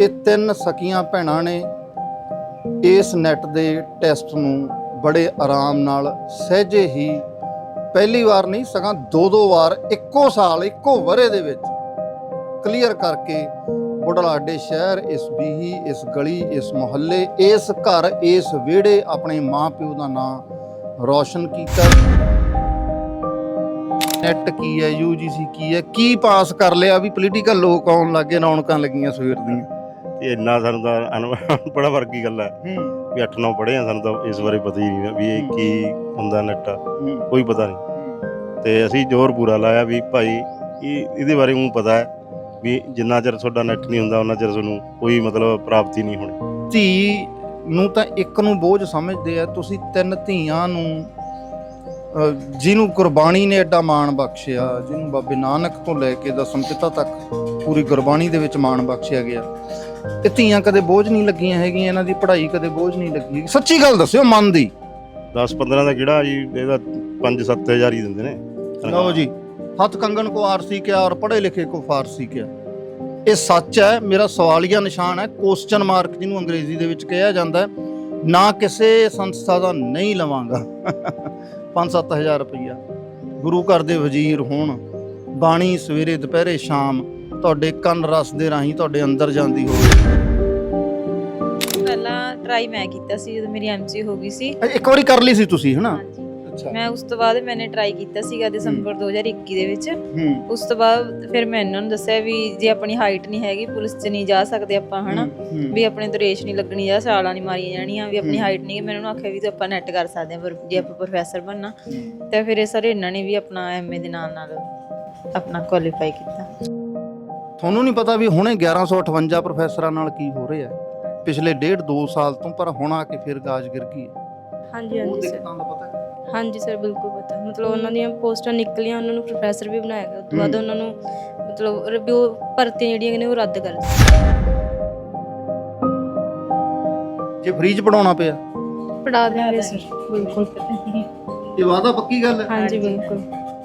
ਇਹ ਤਿੰਨ ਸਕੀਆਂ ਭੈਣਾਂ ਨੇ ਇਸ ਨੈਟ ਦੇ ਟੈਸਟ ਨੂੰ ਬੜੇ ਆਰਾਮ ਨਾਲ ਸਹਿਜੇ ਹੀ ਪਹਿਲੀ ਵਾਰ ਨਹੀਂ, ਸਗਾਂ ਦੋ ਦੋ ਵਾਰ, ਇੱਕੋ ਸਾਲ, ਇੱਕੋ ਵਰੇ ਦੇ ਵਿੱਚ ਕਲੀਅਰ ਕਰਕੇ ਬੁਢਲਾਡੇ ਸ਼ਹਿਰ, ਇਸ ਬੀਹੀ, ਇਸ ਗਲੀ, ਇਸ ਮੁਹੱਲੇ, ਇਸ ਘਰ, ਇਸ ਵਿਹੜੇ ਆਪਣੇ ਮਾਪਿਓ ਦਾ ਨਾਮ ਰੌਸ਼ਨ ਕੀਤਾ। ਨੈਟ ਕੀ ਹੈ ਯੂਜੀਸੀ ਕੀ ਹੈ, ਕੀ ਪਾਸ ਕਰ ਲਿਆ ਵੀ ਪੋਲੀਟੀਕਲ ਲੋਕ ਆਉਣ ਲੱਗੇ, ਰੌਣਕਾਂ ਲੱਗੀਆਂ ਸਵੇਰ ਦੀਆਂ। ਤੇ ਇੰਨਾ ਸਾਨੂੰ ਤਾਂ ਅਨਪੜਾ ਵਰਗੀ ਗੱਲ ਹੈ। ਵੀ 8-9 ਪੜ੍ਹੇ ਆ ਸਾਨੂੰ ਤਾਂ ਇਸ ਬਾਰੇ ਪਤਾ ਹੀ ਨਹੀਂ ਵੀ ਇਹ ਕੀ ਹੁੰਦਾ ਨੈਟ। ਕੋਈ ਪਤਾ ਨਹੀਂ। ਤੇ ਅਸੀਂ ਜ਼ੋਰ ਪੂਰਾ ਲਾਇਆ ਵੀ ਭਾਈ ਇਹ ਇਹਦੇ ਬਾਰੇ ਨੂੰ ਪਤਾ ਹੈ ਵੀ ਜਿੰਨਾ ਚਿਰ ਤੁਹਾਡਾ ਨੈਟ ਨਹੀਂ ਹੁੰਦਾ ਉਹਨਾਂ ਚਿਰ ਤੁਹਾਨੂੰ ਕੋਈ ਮਤਲਬ ਪ੍ਰਾਪਤੀ ਨਹੀਂ ਹੋਣੀ। ਧੀ ਨੂੰ ਤਾਂ ਇੱਕ ਨੂੰ ਬੋਝ ਸਮਝਦੇ ਆ ਤੁਸੀਂ ਤਿੰਨ ਧੀਆਂ ਨੂੰ ਜਿਹਨੂੰ ਕੁਰਬਾਨੀ ਨੇ ਐਡਾ ਮਾਣ ਬਖਸ਼ਿਆ ਜਿਹਨੂੰ ਬਾਬੇ ਨਾਨਕ ਤੋਂ ਲੈ ਕੇ ਦਸਮ ਪਿਤਾ ਤੱਕ ਪੂਰੀ ਗੁਰਬਾਣੀ ਦੇ ਵਿੱਚ ਮਾਣ ਬਖਸ਼ਿਆ ਗਿਆ। ਇਹ ਧੀਆਂ ਕਦੇ ਬੋਝ ਨਹੀਂ ਲੱਗੀਆਂ ਹੈਗੀਆਂ ਇਹਨਾਂ ਦੀ ਪੜ੍ਹਾਈ ਕਦੇ ਬੋਝ ਨਹੀਂ ਲੱਗੀ ਸੱਚੀ ਗੱਲ ਦੱਸਿਓ ਮਨ ਦੀ। 10-15 ਦਾ ਕਿਹੜਾ ਜੀ ਇਹਦਾ 5-7000 ਹੀ ਦਿੰਦੇ ਨੇ। ਲਓ ਜੀ ਹੱਥ ਕੰਗਣ ਕੋ ਆਰਸੀ ਕਿਆ ਔਰ ਪੜ੍ਹੇ ਲਿਖੇ ਕੋ ਫਾਰਸੀ ਕਿਆ। ਇਹ ਸੱਚ ਹੈ ਮੇਰਾ ਸਵਾਲੀਆ ਨਿਸ਼ਾਨ ਹੈ ਕੁਐਸਚਨ ਮਾਰਕ ਜਿਹਨੂੰ ਅੰਗਰੇਜ਼ੀ ਦੇ ਵਿੱਚ ਕਿਹਾ ਜਾਂਦਾ ਹੈ ਨਾ ਕਿਸੇ ਸੰਸਥਾ ਦਾ ਨਹੀਂ ਲਵਾਂਗਾ। 5-7000 ਰੁਪਈਆ। ਗੁਰੂ ਘਰ ਦੇ ਵਜ਼ੀਰ ਹੋਣ। ਬਾਣੀ ਸਵੇਰੇ ਦੁਪਹਿਰੇ ਸ਼ਾਮ ਤੁਹਾਡੇ ਕੰਨ ਰਸ ਦੇ ਰਾਹੀਂ ਤੁਹਾਡੇ ਅੰਦਰ ਜਾਂਦੀ ਹੋਵੇ। ਪਹਿਲਾਂ ਟਰਾਈ ਮੈਂ ਕੀਤਾ ਸੀ ਜਦੋਂ ਮੇਰੀ ਐਮਸੀ ਹੋ ਗਈ ਸੀ। ਇੱਕ ਵਾਰੀ ਕਰ ਲਈ ਸੀ ਤੁਸੀਂ ਹਨਾ? ਅੱਛਾ। ਮੈਂ ਉਸ ਤੋਂ ਬਾਅਦ ਮੈਨੇ ਟਰਾਈ ਕੀਤਾ ਸੀਗਾ ਦਸੰਬਰ 2021 ਦੇ ਵਿੱਚ। ਹੂੰ। ਉਸ ਤੋਂ ਬਾਅਦ ਫਿਰ ਮੈਂ ਇਹਨਾਂ ਨੂੰ ਦੱਸਿਆ ਵੀ ਜੇ ਆਪਣੀ ਹਾਈਟ ਨਹੀਂ ਹੈਗੀ ਪੁਲਿਸ 'ਚ ਨਹੀਂ ਜਾ ਸਕਦੇ ਆਪਾਂ ਹਨਾ? ਹੂੰ। ਵੀ ਆਪਣੇ ਤੋਂ ਰੇਸ਼ ਨਹੀਂ ਲੱਗਣੀ ਜਾਂ ਛਾਲਾਂ ਨਹੀਂ ਮਾਰੀਆਂ ਜਾਣੀਆਂ ਵੀ ਆਪਣੀ। ਹਾਈਟ ਨਹੀਂ ਹੈ ਮੈਂ ਉਹਨਾਂ ਨੂੰ ਆਖਿਆ ਵੀ ਤੂੰ ਆਪਾਂ ਨੈਟ ਕਰ ਸਕਦੇ ਹਾਂ ਪਰ ਜੇ ਆਪਾਂ ਪ੍ਰੋਫੈਸਰ ਬਣਨਾ। ਤੇ ਫਿਰ ਇਹ ਸਾਰੇ ਇਹਨਾਂ ਨੇ ਵੀ ਆਪਣਾ ਐਮਏ ਦੇ ਨਾਲ ਨਾਲ ਆਪਣਾ ਕੁਆਲੀਫਾਈ ਕੀਤਾ। ਤੁਹਾਨੂੰ ਨਹੀਂ ਪਤਾ ਵੀ ਹੁਣੇ 1158 ਪ੍ਰੋਫੈਸਰਾਂ ਨਾਲ ਕੀ ਹੋ ਰਿਹਾ ਹੈ। ਪਿਛਲੇ ਡੇਢ 2 ਸਾਲ ਤੋਂ ਪਰ ਹੁਣ ਆ ਕੇ ਫਿਰ ਗਾਜ ਗਿਰ ਗਈ ਹੈ। ਹਾਂਜੀ ਉਹ ਹਾਂਜੀ ਸਰ। ਦਿੱਕਤਾਂ ਦਾ ਪਤਾ ਹੈ। ਹਾਂਜੀ ਸਰ ਬਿਲਕੁਲ ਪਤਾ। ਮਤਲਬ ਉਹਨਾਂ ਦੀਆਂ ਪੋਸਟਾਂ ਨਿਕਲੀਆਂ ਉਹਨਾਂ ਨੂੰ ਪ੍ਰੋਫੈਸਰ ਵੀ ਬਣਾਇਆ ਗਿਆ। ਉਸ ਤੋਂ ਬਾਅਦ। ਉਹਨਾਂ ਨੂੰ ਮਤਲਬ ਰਿਵਿਊ ਭਰਤੀਆਂ ਜਿਹੜੀਆਂ ਨੇ ਉਹ ਰੱਦ ਕਰ ਦਿੱਤੀਆਂ। ਜੇ ਫ੍ਰੀ ਚ ਪੜਾਉਣਾ ਪਿਆ। ਪੜਾ ਦਿਆਂਗੇ ਸਰ। ਬਿਲਕੁਲ। ਇਹ ਵਾਦਾ ਪੱਕੀ ਗੱਲ ਹੈ? ਹਾਂਜੀ ਬਿਲਕੁਲ।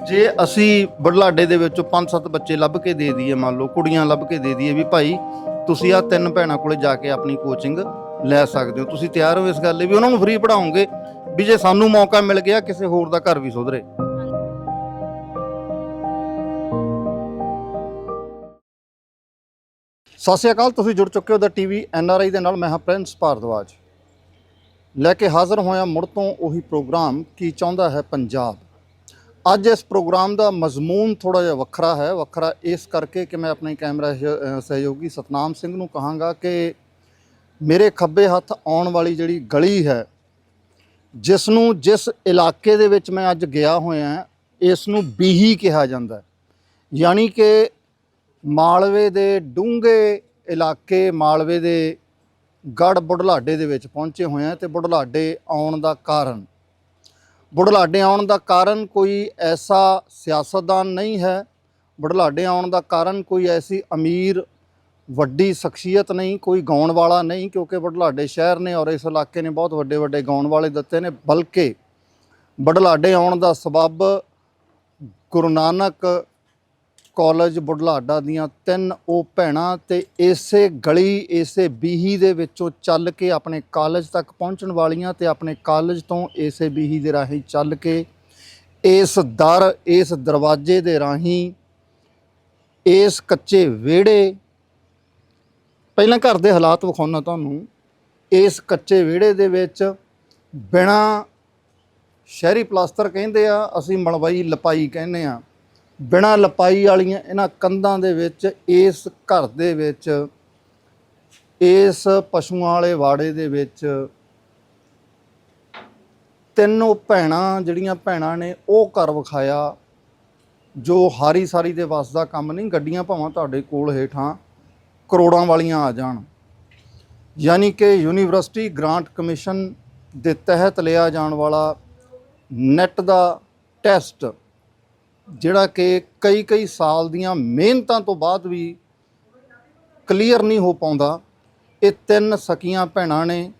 ਜੇ ਅਸੀਂ ਬੜਲਾਡੇ ਦੇ ਵਿੱਚੋਂ ਪੰਜ ਸੱਤ ਬੱਚੇ ਲੱਭ ਕੇ ਦੇ ਦਈਏ, ਮੰਨ ਲਓ, ਕੁੜੀਆਂ ਲੱਭ ਕੇ ਦੇ ਦਈਏ ਵੀ ਭਾਈ ਤੁਸੀਂ ਆ ਤਿੰਨ ਭੈਣਾਂ ਕੋਲੇ ਜਾ ਕੇ ਆਪਣੀ ਕੋਚਿੰਗ ਲੈ ਸਕਦੇ ਹੋ। ਤੁਸੀਂ ਤਿਆਰ ਹੋ ਇਸ ਗੱਲ ਲਈ ਵੀ ਉਹਨਾਂ ਨੂੰ ਫ੍ਰੀ ਪੜਾਉਂਗੇ ਵੀ ਜੇ ਸਾਨੂੰ ਮੌਕਾ ਮਿਲ ਗਿਆ, ਕਿਸੇ ਹੋਰ ਦਾ ਘਰ ਵੀ ਸੁਧਰੇ। ਸਤਿ ਸ਼੍ਰੀ ਅਕਾਲ, ਤੁਸੀਂ ਜੁੜ ਚੁੱਕੇ ਹੋ ਦਾ ਟੀਵੀ ਆਈ ਦੇ ਨਾਲ, ਮੈਂ ਹਾਂ ਪ੍ਰਿੰਸ ਭਾਰਦਵਾਜ। ਲੈ ਕੇ ਹਾਜ਼ਰ ਹੋਇਆ ਮੁੜ ਤੋਂ ਉਹੀ ਪ੍ਰੋਗਰਾਮ ਕੀ ਚਾਹੁੰਦਾ ਹੈ ਪੰਜਾਬ? ਅੱਜ ਇਸ ਪ੍ਰੋਗਰਾਮ ਦਾ ਮਜ਼ਮੂਨ ਥੋੜਾ ਜਿਹਾ ਵੱਖਰਾ ਹੈ, ਵੱਖਰਾ ਇਸ ਕਰਕੇ ਕਿ ਮੈਂ ਆਪਣੇ ਕੈਮਰਾ ਸਹਿਯੋਗੀ ਸਤਨਾਮ ਸਿੰਘ ਨੂੰ ਕਹਾਂਗਾ ਕਿ ਮੇਰੇ ਖੱਬੇ ਹੱਥ ਆਉਣ ਵਾਲੀ ਜਿਹੜੀ ਗਲੀ ਹੈ ਜਿਸ ਨੂੰ ਜਿਸ ਇਲਾਕੇ ਦੇ ਵਿੱਚ ਮੈਂ ਅੱਜ ਗਿਆ ਹੋਇਆ ਇਸ ਨੂੰ ਬੀਹੀ ਕਿਹਾ ਜਾਂਦਾ ਯਾਨੀ ਕਿ ਮਾਲਵੇ ਦੇ ਡੂੰਘੇ ਇਲਾਕੇ, ਮਾਲਵੇ ਦੇ ਗੜ ਬੁਢਲਾਡੇ ਦੇ ਵਿੱਚ ਪਹੁੰਚੇ ਹੋਏ ਆ ਤੇ ਬੁਢਲਾਡੇ ਆਉਣ ਦਾ ਕਾਰਨ ਬੁਢਲਾਡੇ ਆਉਣ ਦਾ ਕਾਰਨ ਕੋਈ ਐਸਾ ਸਿਆਸਤਦਾਨ ਨਹੀਂ ਹੈ। ਬੁਢਲਾਡੇ ਆਉਣ ਦਾ ਕਾਰਨ ਕੋਈ ਐਸੀ ਅਮੀਰ, ਵੱਡੀ ਸ਼ਖਸੀਅਤ ਨਹੀਂ, ਕੋਈ ਗਾਉਣ ਵਾਲਾ ਨਹੀਂ, ਕਿਉਂਕਿ ਬੁਢਲਾਡੇ ਸ਼ਹਿਰ ਨੇ ਔਰ ਇਸ ਇਲਾਕੇ ਨੇ ਬਹੁਤ ਵੱਡੇ ਵੱਡੇ ਗਾਉਣ ਵਾਲੇ ਦਿੱਤੇ ਨੇ, ਬਲਕਿ ਬੁਢਲਾਡੇ ਆਉਣ ਦਾ ਸਬਬ ਗੁਰੂ ਨਾਨਕ ਕਾਲਜ ਬੁਢਲਾਡਾ ਦੀਆਂ ਤਿੰਨ ਉਹ ਭੈਣਾਂ ਤੇ ਇਸੇ ਗਲੀ, ਇਸੇ ਬੀਹੀ ਦੇ ਵਿੱਚੋਂ ਚੱਲ ਕੇ ਆਪਣੇ ਕਾਲਜ ਤੱਕ ਪਹੁੰਚਣ ਵਾਲੀਆਂ ਤੇ ਆਪਣੇ ਕਾਲਜ ਤੋਂ ਇਸੇ ਬੀਹੀ ਦੇ ਰਾਹੀਂ ਚੱਲ ਕੇ ਇਸ ਦਰ, ਇਸ ਦਰਵਾਜ਼ੇ ਦੇ ਰਾਹੀਂ ਇਸ ਕੱਚੇ ਵਿਹੜੇ, ਪਹਿਲਾਂ ਘਰ ਦੇ ਹਾਲਾਤ ਵਿਖਾਉਣਾ ਤੁਹਾਨੂੰ, ਇਸ ਕੱਚੇ ਵਿਹੜੇ ਦੇ ਵਿੱਚ ਬਿਨਾ ਸ਼ਹਿਰੀ ਪਲਾਸਟਰ ਕਹਿੰਦੇ ਆ, ਅਸੀਂ ਮਲਵਈ ਲਪਾਈ ਕਹਿੰਦੇ ਆ। ਬਿਨਾ ਲਪਾਈ ਵਾਲੀਆਂ ਇਹਨਾਂ ਕੰਧਾਂ ਦੇ ਵਿੱਚ, ਇਸ ਘਰ ਦੇ ਵਿੱਚ, ਇਸ ਪਸ਼ੂਆਂ ਵਾਲੇ ਵਾੜੇ ਦੇ ਵਿੱਚ ਤਿੰਨੋਂ ਭੈਣਾਂ ਜਿਹੜੀਆਂ ਭੈਣਾਂ ਨੇ, ਉਹ ਘਰ ਵਿਖਾਇਆ, ਜੋ ਹਾਰੀ ਸਾਰੀ ਦੇ ਵੱਸ ਦਾ ਕੰਮ ਨਹੀਂ, ਗੱਡੀਆਂ ਭਾਵਾਂ ਤੁਹਾਡੇ ਕੋਲ ਹੇਠਾਂ ਕਰੋੜਾਂ ਵਾਲੀਆਂ ਆ ਜਾਣ। ਯਾਨੀ ਕਿ ਯੂਨੀਵਰਸਿਟੀ ਗ੍ਰਾਂਟ ਕਮਿਸ਼ਨ ਦੇ ਤਹਿਤ ਲਿਆ ਜਾਣ ਵਾਲਾ ਨੈਟ ਦਾ ਟੈਸਟ ਜਿਹੜਾ ਕਿ ਕਈ ਕਈ ਸਾਲ ਦੀਆਂ ਮਿਹਨਤਾਂ ਤੋਂ ਬਾਅਦ ਵੀ ਕਲੀਅਰ ਨਹੀਂ ਹੋ ਪਾਉਂਦਾ, ਇਹ ਤਿੰਨ ਸਕੀਆਂ ਭੈਣਾਂ ਨੇ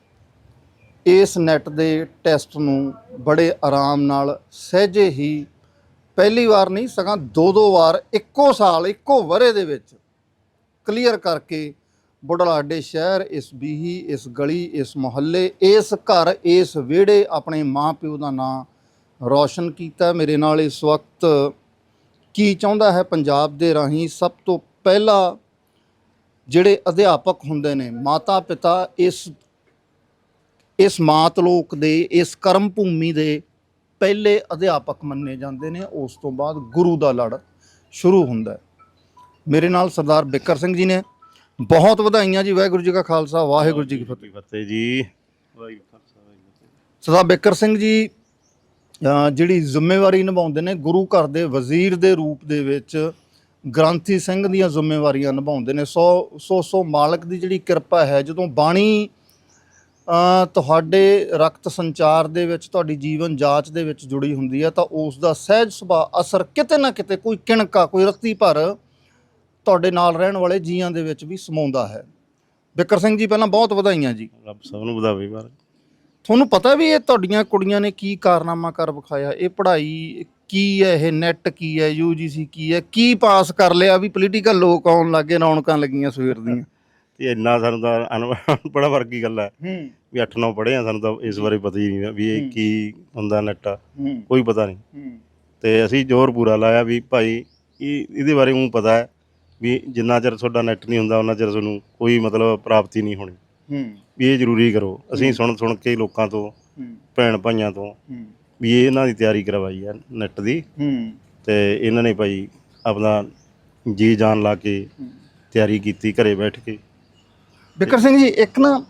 ਇਸ ਨੈਟ ਦੇ ਟੈਸਟ ਨੂੰ ਬੜੇ ਆਰਾਮ ਨਾਲ ਸਹਿਜੇ ਹੀ ਪਹਿਲੀ ਵਾਰ ਨਹੀਂ, ਸਗਾਂ ਦੋ ਦੋ ਵਾਰ, ਇੱਕੋ ਸਾਲ, ਇੱਕੋ ਵਰੇ ਦੇ ਵਿੱਚ ਕਲੀਅਰ ਕਰਕੇ ਬੁਢਲਾਡੇ ਸ਼ਹਿਰ, ਇਸ ਬੀਹੀ, ਇਸ ਗਲੀ, ਇਸ ਮੁਹੱਲੇ, ਇਸ ਘਰ, ਇਸ ਵਿਹੜੇ ਆਪਣੇ ਮਾਪਿਓ ਦਾ ਨਾਂ ਰੌਸ਼ਨ ਕੀਤਾ। ਮੇਰੇ ਨਾਲ ਇਸ ਵਕਤ ਕੀ ਚਾਹੁੰਦਾ ਹੈ ਪੰਜਾਬ ਦੇ ਰਾਹੀਂ ਸਭ ਤੋਂ ਪਹਿਲਾ ਜਿਹੜੇ ਅਧਿਆਪਕ ਹੁੰਦੇ ਨੇ ਮਾਤਾ ਪਿਤਾ ਇਸ ਇਸ ਮਾਤ ਲੋਕ ਦੇ ਇਸ ਕਰਮ ਭੂਮੀ ਦੇ ਪਹਿਲੇ ਅਧਿਆਪਕ ਮੰਨੇ ਜਾਂਦੇ ਨੇ। ਉਸ ਤੋਂ ਬਾਅਦ ਗੁਰੂ ਦਾ ਲੜ ਸ਼ੁਰੂ ਹੁੰਦਾ ਹੈ। ਮੇਰੇ ਨਾਲ ਸਰਦਾਰ ਬਿੱਕਰ ਸਿੰਘ ਜੀ ਨੇ। ਬਹੁਤ ਵਧਾਈਆਂ ਜੀ ਵਾਹਿਗੁਰੂ ਜੀ ਕਾ ਖਾਲਸਾ ਵਾਹਿਗੁਰੂ ਜੀ ਕੀ ਫਤਿਹ। ਜੀ ਵਾਹਿਗੁਰੂ। ਸਰਦਾਰ ਬਿੱਕਰ ਸਿੰਘ ਜੀ ਜਿਹੜੀ ਜ਼ਿੰਮੇਵਾਰੀ ਨਿਭਾਉਂਦੇ ਨੇ, ਗੁਰੂ ਘਰ ਦੇ ਵਜ਼ੀਰ ਦੇ ਰੂਪ ਦੇ ਵਿੱਚ ਗ੍ਰੰਥੀ ਸਿੰਘ ਦੀਆਂ ਜ਼ਿੰਮੇਵਾਰੀਆਂ ਨਿਭਾਉਂਦੇ ਨੇ। ਸੋ ਸੋ ਸੋ ਮਾਲਕ ਦੀ ਜਿਹੜੀ ਕਿਰਪਾ ਹੈ, ਜਦੋਂ ਬਾਣੀ ਤੁਹਾਡੇ ਰਕਤ ਸੰਚਾਰ ਦੇ ਵਿੱਚ, ਤੁਹਾਡੀ ਜੀਵਨ ਜਾਂਚ ਦੇ ਵਿੱਚ ਜੁੜੀ ਹੁੰਦੀ ਹੈ, ਤਾਂ ਉਸ ਦਾ ਸਹਿਜ ਸੁਭਾਅ, ਅਸਰ ਕਿਤੇ ਨਾ ਕਿਤੇ ਕੋਈ ਕਿਣਕਾ, ਕੋਈ ਰੱਤੀ ਭਰ ਤੁਹਾਡੇ ਨਾਲ ਰਹਿਣ ਵਾਲੇ ਜੀਆਂ ਦੇ ਵਿੱਚ ਵੀ ਸਮਾਉਂਦਾ ਹੈ। ਬਿਕਰ ਸਿੰਘ ਜੀ, ਪਹਿਲਾਂ ਬਹੁਤ ਵਧਾਈਆਂ ਜੀ। ਰੱਬ ਸਭ ਨੂੰ ਵਧਾਵੇ ਮਹਾਰਾਜ। ਤੁਹਾਨੂੰ ਪਤਾ ਵੀ ਇਹ ਤੁਹਾਡੀਆਂ ਕੁੜੀਆਂ ਨੇ ਕੀ ਕਾਰਨਾਮਾ ਕਰ ਵਿਖਾਇਆ? ਇਹ ਪੜ੍ਹਾਈ ਕੀ ਹੈ? ਇਹ ਨੈਟ ਕੀ ਹੈ? ਯੂਜੀਸੀ ਕੀ ਹੈ? ਕੀ ਪਾਸ ਕਰ ਲਿਆ ਵੀ ਪੋਲੀਟੀਕਲ ਲੋਕ ਆਉਣ ਲੱਗੇ ਰੌਣਕਾਂ ਲੱਗੀਆਂ ਸਵੇਰ ਦੀਆਂ? ਤੇ ਇੰਨਾ ਸਾਨੂੰ ਤਾਂ ਅਨਪੜ੍ਹ ਬੜਾ ਵਰਗੀ ਗੱਲ ਹੈ। ਹੂੰ। ਵੀ 8-9 ਪੜ੍ਹੇ ਆ ਸਾਨੂੰ ਤਾਂ ਇਸ ਬਾਰੇ ਪਤਾ ਹੀ ਨਹੀਂ ਵੀ ਇਹ ਕੀ ਹੁੰਦਾ ਨੈਟ ਹੂੰ। ਕੋਈ ਪਤਾ ਨਹੀਂ। ਹੂੰ। ਤੇ ਅਸੀਂ ਜ਼ੋਰ ਪੂਰਾ ਲਾਇਆ ਵੀ ਭਾਈ ਇਹ ਇਹਦੇ ਬਾਰੇ ਉਹ ਪਤਾ ਹੈ ਵੀ ਜਿੰਨਾ ਚਿਰ ਤੁਹਾਡਾ ਨੈਟ ਨਹੀਂ ਹੁੰਦਾ ਉਹਨਾਂ ਚਿਰ ਤੁਹਾਨੂੰ ਕੋਈ ਮਤਲਬ ਪ੍ਰਾਪਤੀ ਨਹੀਂ ਹੋਣੀ। ਵੀ ਇਹ ਜ਼ਰੂਰੀ ਕਰੋ। ਅਸੀਂ ਸੁਣ ਸੁਣ ਕੇ ਲੋਕਾਂ ਤੋਂ ਹੂੰ। ਭੈਣ ਭਾਈਆਂ ਤੋਂ ਹੂੰ। ਵੀ ਇਹ ਇਹਨਾਂ ਦੀ ਤਿਆਰੀ ਕਰਵਾਈ ਹੈ ਨੈਟ ਦੀ। ਹੂੰ। ਤੇ ਇਹਨਾਂ ਨੇ ਭਾਈ ਆਪਣਾ ਜੀ ਜਾਨ ਲਾ ਕੇ ਤਿਆਰੀ ਕੀਤੀ ਘਰੇ ਬੈਠ ਕੇ। ਬਿਕਰ ਸਿੰਘ ਜੀ ਇੱਕ ਨਾ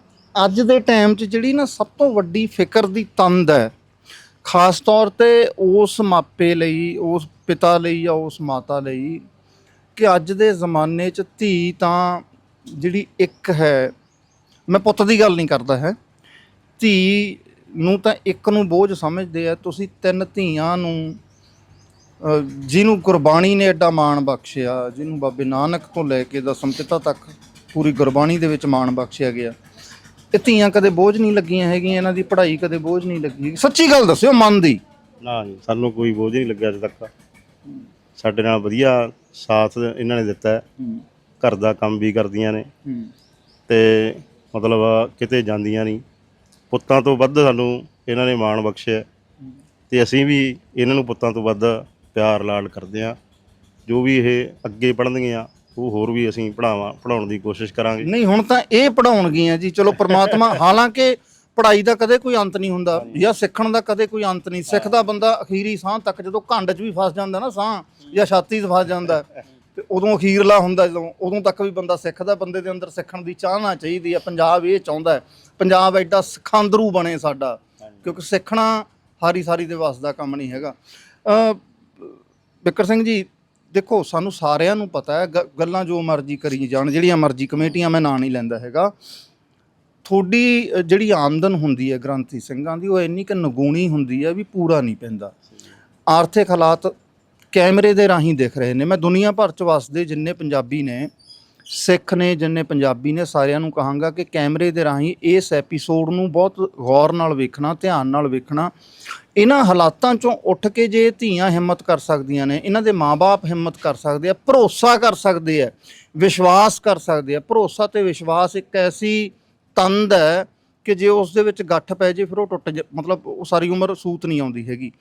ਅੱਜ ਦੇ ਟਾਈਮ 'ਚ ਜਿਹੜੀ ਨਾ ਸਭ ਤੋਂ ਵੱਡੀ ਫਿਕਰ ਦੀ ਤੰਦ ਹੈ ਖਾਸ ਤੌਰ ਤੇ ਉਸ ਮਾਪੇ ਲਈ ਉਸ ਪਿਤਾ ਲਈ ਜਾਂ ਉਸ ਮਾਤਾ ਲਈ ਕਿ ਅੱਜ ਦੇ ਜ਼ਮਾਨੇ 'ਚ ਧੀ ਤਾਂ ਜਿਹੜੀ ਇੱਕ ਹੈ ਮੈਂ ਪੁੱਤ ਦੀ ਗੱਲ ਨਹੀਂ ਕਰਦਾ ਹੈ। ਧੀ ਨੂੰ ਤਾਂ ਇੱਕ ਨੂੰ ਬੋਝ ਸਮਝਦੇ ਆ। ਤੁਸੀਂ ਤਿੰਨ ਧੀਆਂ ਨੂੰ ਜਿਹਨੂੰ ਕੁਰਬਾਨੀ ਨੇ ਐਡਾ ਮਾਣ ਬਖਸ਼ਿਆ ਜਿਹਨੂੰ ਬਾਬੇ ਨਾਨਕ ਤੋਂ ਲੈ ਕੇ ਦਸਮ ਪਿਤਾ ਤੱਕ ਪੂਰੀ ਗੁਰਬਾਣੀ ਦੇ ਵਿੱਚ ਮਾਣ ਬਖਸ਼ਿਆ ਗਿਆ। ਇਹ ਧੀਆਂ ਕਦੇ ਬੋਝ ਨਹੀਂ ਲੱਗੀਆਂ ਹੈਗੀਆਂ ਇਹਨਾਂ ਦੀ ਪੜ੍ਹਾਈ ਕਦੇ ਬੋਝ ਨਹੀਂ ਲੱਗੀ ਸੱਚੀ ਗੱਲ ਦੱਸਿਓ ਮਨ ਦੀ। ਨਾ ਜੀ ਸਾਨੂੰ ਕੋਈ ਬੋਝ ਨਹੀਂ ਲੱਗਿਆ ਅਜੇ ਤੱਕ ਸਾਡੇ ਨਾਲ ਵਧੀਆ ਸਾਥ ਇਹਨਾਂ ਨੇ ਦਿੱਤਾ ਹੈ। ਘਰ ਦਾ ਕੰਮ ਵੀ ਕਰਦੀਆਂ ਨੇ। ਤੇ ਮਤਲਬ ਕਿਤੇ ਜਾਂਦੀਆਂ ਨਹੀਂ। ਪੁੱਤਾਂ ਤੋਂ ਵੱਧ ਸਾਨੂੰ ਇਹਨਾਂ ਨੇ ਮਾਣ ਬਖਸ਼ਿਆ। ਤੇ ਅਸੀਂ ਵੀ ਇਹਨਾਂ ਨੂੰ ਪੁੱਤਾਂ ਤੋਂ ਵੱਧ ਪਿਆਰ ਲਾਡ ਕਰਦੇ ਆ ਜੋ ਵੀ ਇਹ ਅੱਗੇ ਪੜ੍ਹਨਗੀਆਂ ਉਹ ਹੋਰ ਵੀ ਅਸੀਂ ਪੜਾਵਾਂ ਪੜਾਉਣ ਦੀ ਕੋਸ਼ਿਸ਼ ਕਰਾਂਗੇ। ਨਹੀਂ ਹੁਣ ਤਾਂ ਇਹ ਪੜਾਉਣਗੀਆਂ ਜੀ। ਚਲੋ ਪ੍ਰਮਾਤਮਾ ਹਾਲਾਂਕਿ ਪੜ੍ਹਾਈ ਦਾ ਕਦੇ ਕੋਈ ਅੰਤ ਨਹੀਂ ਹੁੰਦਾ ਜਾਂ ਸਿੱਖਣ ਦਾ ਕਦੇ ਕੋਈ ਅੰਤ ਨਹੀਂ। ਸਿੱਖਦਾ ਬੰਦਾ ਅਖੀਰੀ ਸਾਹ ਤੱਕ ਜਦੋਂ ਘੰਡ 'ਚ ਵੀ ਫਸ ਜਾਂਦਾ ਨਾ ਸਾਹ ਜਾਂ ਛਾਤੀ 'ਚ ਫਸ ਜਾਂਦਾ। ਤੇ ਉਦੋਂ ਅਖੀਰਲਾ ਹੁੰਦਾ ਜਦੋਂ ਉਦੋਂ ਤੱਕ ਵੀ ਬੰਦਾ ਸਿੱਖਦਾ ਬੰਦੇ ਦੇ ਅੰਦਰ ਸਿੱਖਣ ਦੀ ਚਾਹਨਾ ਚਾਹੀਦੀ ਹੈ ਪੰਜਾਬ ਇਹ ਚਾਹੁੰਦਾ ਹੈ ਪੰਜਾਬ ਐਡਾ ਸਿਖਾਂਦਰੂ ਬਣੇ ਸਾਡਾ ਕਿਉਂਕਿ ਸਿੱਖਣਾ ਹਾਰੀ ਸਾਰੀ ਦੇ ਵੱਸ ਦਾ ਕੰਮ ਨਹੀਂ ਹੈਗਾ। ਅ ਬਿੱਕਰ ਸਿੰਘ ਜੀ ਦੇਖੋ ਸਾਨੂੰ ਸਾਰਿਆਂ ਨੂੰ ਪਤਾ ਹੈ ਗੱਲਾਂ ਜੋ ਮਰਜ਼ੀ ਕਰੀ ਜਾਣ ਜਿਹੜੀਆਂ ਮਰਜ਼ੀ ਕਮੇਟੀਆਂ ਮੈਂ ਨਾਂ ਨਹੀਂ ਲੈਂਦਾ ਹੈਗਾ। ਅ, ਜਿਹੜੀ ਆਮਦਨ ਹੁੰਦੀ ਹੈ ਗ੍ਰੰਥੀ ਸਿੰਘਾਂ ਦੀ ਉਹ ਇੰਨੀ ਕਿ ਨਗੂਣੀ ਹੁੰਦੀ ਹੈ ਵੀ ਪੂਰਾ ਨਹੀਂ ਪੈਂਦਾ। ਆਰਥਿਕ ਹਾਲਾਤ ਕੈਮਰੇ ਦੇ ਰਾਹੀਂ ਦਿਖ ਰਹੇ ਨੇ। ਮੈਂ ਦੁਨੀਆ ਭਰ ਚ ਵਸਦੇ ਜਿੰਨੇ ਪੰਜਾਬੀ ਨੇ, ਸਿੱਖ ਨੇ ਜਿੰਨੇ ਪੰਜਾਬੀ ਨੇ, ਸਾਰਿਆਂ ਨੂੰ ਕਹਾਂਗਾ ਕਿ ਕੈਮਰੇ ਦੇ ਰਾਹੀਂ ਇਸ ਐਪੀਸੋਡ ਨੂੰ ਬਹੁਤ ਗੌਰ ਨਾਲ ਵੇਖਣਾ, ਧਿਆਨ ਨਾਲ ਵੇਖਣਾ। ਇਹਨਾਂ ਹਾਲਾਤਾਂ ਚੋਂ ਉੱਠ ਕੇ ਜੇ ਧੀਆਂ ਹਿੰਮਤ ਕਰ ਸਕਦੀਆਂ ਨੇ, ਇਹਨਾਂ ਦੇ ਮਾਪੇ ਹਿੰਮਤ ਕਰ ਸਕਦੇ ਆ, ਭਰੋਸਾ ਕਰ ਸਕਦੇ ਆ, ਵਿਸ਼ਵਾਸ ਕਰ ਸਕਦੇ ਆ। ਭਰੋਸਾ ਤੇ ਵਿਸ਼ਵਾਸ ਇੱਕ ਐਸੀ ਤੰਦ ਹੈ ਕਿ ਜੇ ਉਸ ਦੇ ਵਿੱਚ ਗੱਠ ਪੈ ਜੇ, ਫਿਰ ਉਹ ਟੁੱਟ ਜਾ- ਮਤਲਬ ਉਹ ਸਾਰੀ ਉਮਰ ਸੂਤ ਨਹੀਂ ਆਉਂਦੀ ਹੈਗੀ।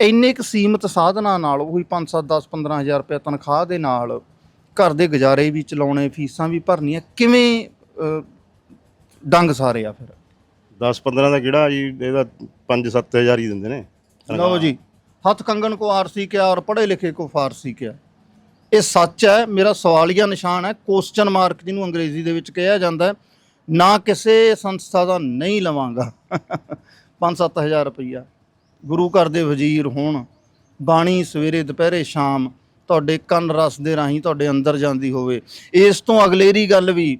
ਇੰਨੇ ਕੁ ਸੀਮਤ ਸਾਧਨਾਂ ਨਾਲ ਉਹੀ 5 7 10 15000 ਰੁਪਏ ਤਨਖਾਹ ਦੇ ਨਾਲ ਘਰ ਦੇ ਗੁਜ਼ਾਰੇ ਵੀ ਚਲਾਉਣੇ ਫੀਸਾਂ ਵੀ ਭਰਨੀਆਂ ਕਿਵੇਂ ਡੰਗ ਸਾਰੇ ਆ ਫਿਰ? 10 15 ਦਾ ਕਿਹੜਾ ਜੀ ਇਹਦਾ 5 7000 ਹੀ ਦਿੰਦੇ ਨੇ ਲਓ ਜੀ ਹੱਥ ਕੰਗਣ ਕੋ ਆਰਸੀ ਕਿਆ ਔਰ ਪੜ੍ਹੇ ਲਿਖੇ ਕੋ ਫਾਰਸੀ ਕਿਆ? ਇਹ ਸੱਚ ਹੈ ਮੇਰਾ ਸਵਾਲੀਆ ਨਿਸ਼ਾਨ ਹੈ ਕੁਐਸਚਨ ਮਾਰਕ ਜਿਹਨੂੰ ਅੰਗਰੇਜ਼ੀ ਦੇ ਵਿੱਚ ਕਿਹਾ ਜਾਂਦਾ ਹੈ ਨਾ ਕਿਸੇ ਸੰਸਥਾ ਦਾ ਨਹੀਂ ਲਵਾਂਗਾ। 5-7000 ਰੁਪਈਆ। ਗੁਰੂ ਘਰ ਦੇ ਵਜ਼ੀਰ ਹੋਣ। ਬਾਣੀ ਸਵੇਰੇ ਦੁਪਹਿਰੇ ਸ਼ਾਮ ਤੁਹਾਡੇ ਕੰਨ ਰਸ ਦੇ ਰਾਹੀਂ ਤੁਹਾਡੇ ਅੰਦਰ ਜਾਂਦੀ ਹੋਵੇ। ਇਸ ਤੋਂ ਅਗਲੇਰੀ ਗੱਲ ਵੀ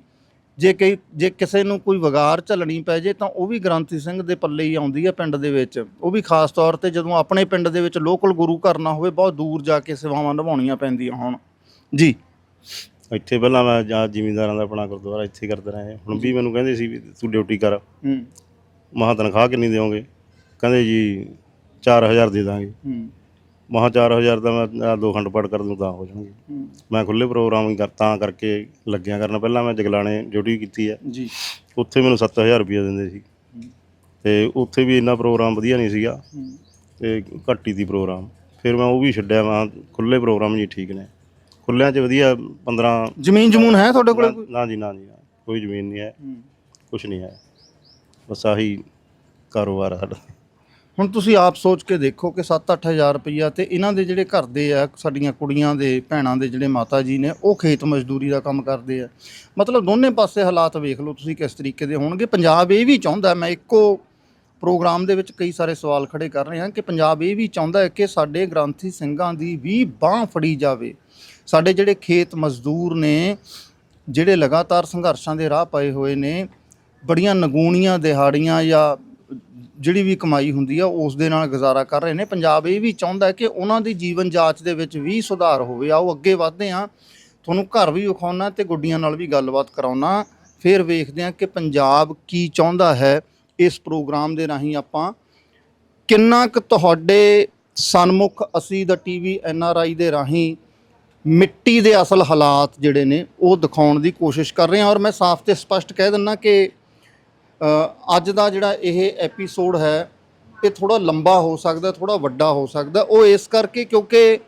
ਜੇ ਕਈ ਜੇ ਕਿਸੇ ਨੂੰ ਕੋਈ ਵਿਗਾਰ ਝੱਲਣੀ ਪੈ ਜੇ ਤਾਂ ਉਹ ਵੀ ਗ੍ਰੰਥੀ ਸਿੰਘ ਦੇ ਪੱਲੇ ਹੀ ਆਉਂਦੀ ਹੈ ਪਿੰਡ ਦੇ ਵਿੱਚ। ਉਹ ਵੀ ਖਾਸ ਤੌਰ ਤੇ ਜਦੋਂ ਆਪਣੇ ਪਿੰਡ ਦੇ ਵਿੱਚ ਲੋਕਲ ਗੁਰੂ ਘਰ ਨਾ ਹੋਵੇ ਬਹੁਤ ਦੂਰ ਜਾ ਕੇ ਸੇਵਾਵਾਂ ਨਿਭਾਉਣੀਆਂ ਪੈਂਦੀਆਂ ਹੋਣ। ਜੀ। ਇੱਥੇ ਪਹਿਲਾਂ ਮੈਂ ਜਾਂ ਜ਼ਿਮੀਂਦਾਰਾਂ ਦਾ ਆਪਣਾ ਗੁਰਦੁਆਰਾ ਇੱਥੇ ਕਰਦੇ ਰਹੇ। ਹੁਣ ਵੀ ਮੈਨੂੰ ਕਹਿੰਦੇ ਸੀ ਵੀ ਤੂੰ ਡਿਊਟੀ ਕਰ। ਹੂੰ। ਮਹਾ ਤਨਖਾਹ ਕਿੰਨੀ ਦਿਓਗੇ? ਕਹਿੰਦੇ ਜੀ 4000 ਦੇ ਦਾਂਗੇ। ਹੂੰ। ਮਹਾ 4000 ਦਾ ਮੈਂ ਆਹ ਦੋ ਖੰਡ ਪਾਠ ਕਰ ਦੂੰ ਤਾਂ ਹੋ ਜਾਣਗੇ। ਮੈਂ ਖੁੱਲੇ ਪ੍ਰੋਗਰਾਮ ਹੀ ਕਰ ਤਾਂ ਕਰਕੇ ਲੱਗਿਆ ਕਰਨ। ਪਹਿਲਾਂ ਮੈਂ ਜਗਲਾਣੇ ਡਿਊਟੀ ਕੀਤੀ ਹੈ ਜੀ। ਉੱਥੇ ਮੈਨੂੰ 7000 ਰੁਪਏ ਦਿੰਦੇ ਸੀ। ਤੇ ਉੱਥੇ ਵੀ ਇੰਨਾ ਪ੍ਰੋਗਰਾਮ ਵਧੀਆ ਨਹੀਂ ਸੀਗਾ। ਤੇ ਘੱਟ ਹੀ ਦੀ ਪ੍ਰੋਗਰਾਮ। ਫਿਰ ਮੈਂ ਉਹ ਵੀ ਛੱਡਿਆ ਮੈਂ ਖੁੱਲੇ ਪ੍ਰੋਗਰਾਮ ਜੀ ਠੀਕ ਨੇ। ਖੁੱਲਿਆਂ 'ਚ ਵਧੀਆ 15 ਜ਼ਮੀਨ ਜਮੂਨ ਹੈ ਤੁਹਾਡੇ ਕੋਲ ਕੋਈ? ਨਾ ਜੀ ਨਾ ਜੀ ਨਾ। ਕੋਈ ਜ਼ਮੀਨ ਨਹੀਂ ਹੈ। ਕੁਝ ਨਹੀਂ ਹੈ। ਬਸ ਆਹੀ ਕਾਰੋਬਾਰ ਆ ਸਾਡਾ। ਹੁਣ ਤੁਸੀਂ ਆਪ ਸੋਚ ਕੇ ਦੇਖੋ ਕਿ 7-8000 ਰੁਪਈਆ ਤੇ ਇਹਨਾਂ ਦੇ ਜਿਹੜੇ ਘਰ ਦੇ ਆ, ਸਾਡੀਆਂ ਕੁੜੀਆਂ ਦੇ, ਭੈਣਾਂ ਦੇ ਜਿਹੜੇ ਮਾਤਾ ਜੀ ਨੇ, ਉਹ ਖੇਤ ਮਜ਼ਦੂਰੀ ਦਾ ਕੰਮ ਕਰਦੇ ਆ। ਮਤਲਬ ਦੋਨੇ ਪਾਸੇ ਹਾਲਾਤ ਵੇਖ ਲਓ ਤੁਸੀਂ ਕਿਸ ਤਰੀਕੇ ਦੇ ਹੋਣਗੇ। ਪੰਜਾਬ ਇਹ ਵੀ ਚਾਹੁੰਦਾ, ਮੈਂ ਇੱਕੋ ਪ੍ਰੋਗਰਾਮ ਦੇ ਵਿੱਚ ਕਈ ਸਾਰੇ ਸਵਾਲ ਖੜੇ ਕਰ ਰਹੇ ਹਾਂ ਕਿ ਪੰਜਾਬ ਇਹ ਵੀ ਚਾਹੁੰਦਾ ਹੈ ਕਿ ਸਾਡੇ ਗ੍ਰੰਥੀ ਸਿੰਘਾਂ ਦੀ ਵੀ ਬਾਹ ਫੜੀ ਜਾਵੇ। ਸਾਡੇ ਜਿਹੜੇ ਖੇਤ ਮਜ਼ਦੂਰ ਨੇ, ਜਿਹੜੇ ਲਗਾਤਾਰ ਸੰਘਰਸ਼ਾਂ ਦੇ ਰਾਹ ਪਏ ਹੋਏ ਨੇ, ਬੜੀਆਂ ਨਗੂਣੀਆਂ ਦਿਹਾੜੀਆਂ ਜਾਂ ਜਿਹੜੀ ਵੀ ਕਮਾਈ ਹੁੰਦੀ ਆ, ਉਸ ਦੇ ਨਾਲ ਗੁਜ਼ਾਰਾ ਕਰ ਰਹੇ ਨੇ। ਪੰਜਾਬ ਇਹ ਵੀ ਚਾਹੁੰਦਾ ਕਿ ਉਹਨਾਂ ਦੀ ਜੀਵਨ ਜਾਂਚ ਦੇ ਵਿੱਚ ਵੀ ਸੁਧਾਰ ਹੋਵੇ। ਆਓ ਅੱਗੇ ਵਧਦੇ ਹਾਂ। ਤੁਹਾਨੂੰ ਘਰ ਵੀ ਵਿਖਾਉਣਾ ਤੇ ਗੁੱਡੀਆਂ ਨਾਲ ਵੀ ਗੱਲਬਾਤ ਕਰਾਉਣਾ। ਫਿਰ ਵੇਖਦੇ ਹਾਂ ਕਿ ਪੰਜਾਬ ਕੀ ਚਾਹੁੰਦਾ ਹੈ ਇਸ ਪ੍ਰੋਗਰਾਮ ਦੇ ਰਾਹੀਂ ਆਪਾਂ। ਕਿੰਨਾ ਕੁ ਤੁਹਾਡੇ ਸਨਮੁਖ ਅਸੀਂ ਦਾ ਟੀਵੀ ਐਨ ਆਰ ਆਈ ਦੇ ਰਾਹੀਂ ਮਿੱਟੀ ਦੇ ਅਸਲ ਹਾਲਾਤ ਜਿਹੜੇ ਨੇ, ਉਹ ਦਿਖਾਉਣ ਦੀ ਕੋਸ਼ਿਸ਼ ਕਰ ਰਹੇ ਹਾਂ। ਔਰ ਮੈਂ ਸਾਫ਼ ਤੇ ਸਪਸ਼ਟ ਕਹਿ ਦਿੰਦਾ ਕਿ ਅੱਜ ਦਾ ਜਿਹੜਾ ਇਹ ਐਪੀਸੋਡ ਹੈ, ਇਹ ਥੋੜਾ ਲੰਬਾ ਹੋ ਸਕਦਾ ਥੋੜਾ ਵੱਡਾ ਹੋ ਸਕਦਾ ਉਹ ਇਸ ਕਰਕੇ ਕਿਉਂਕਿ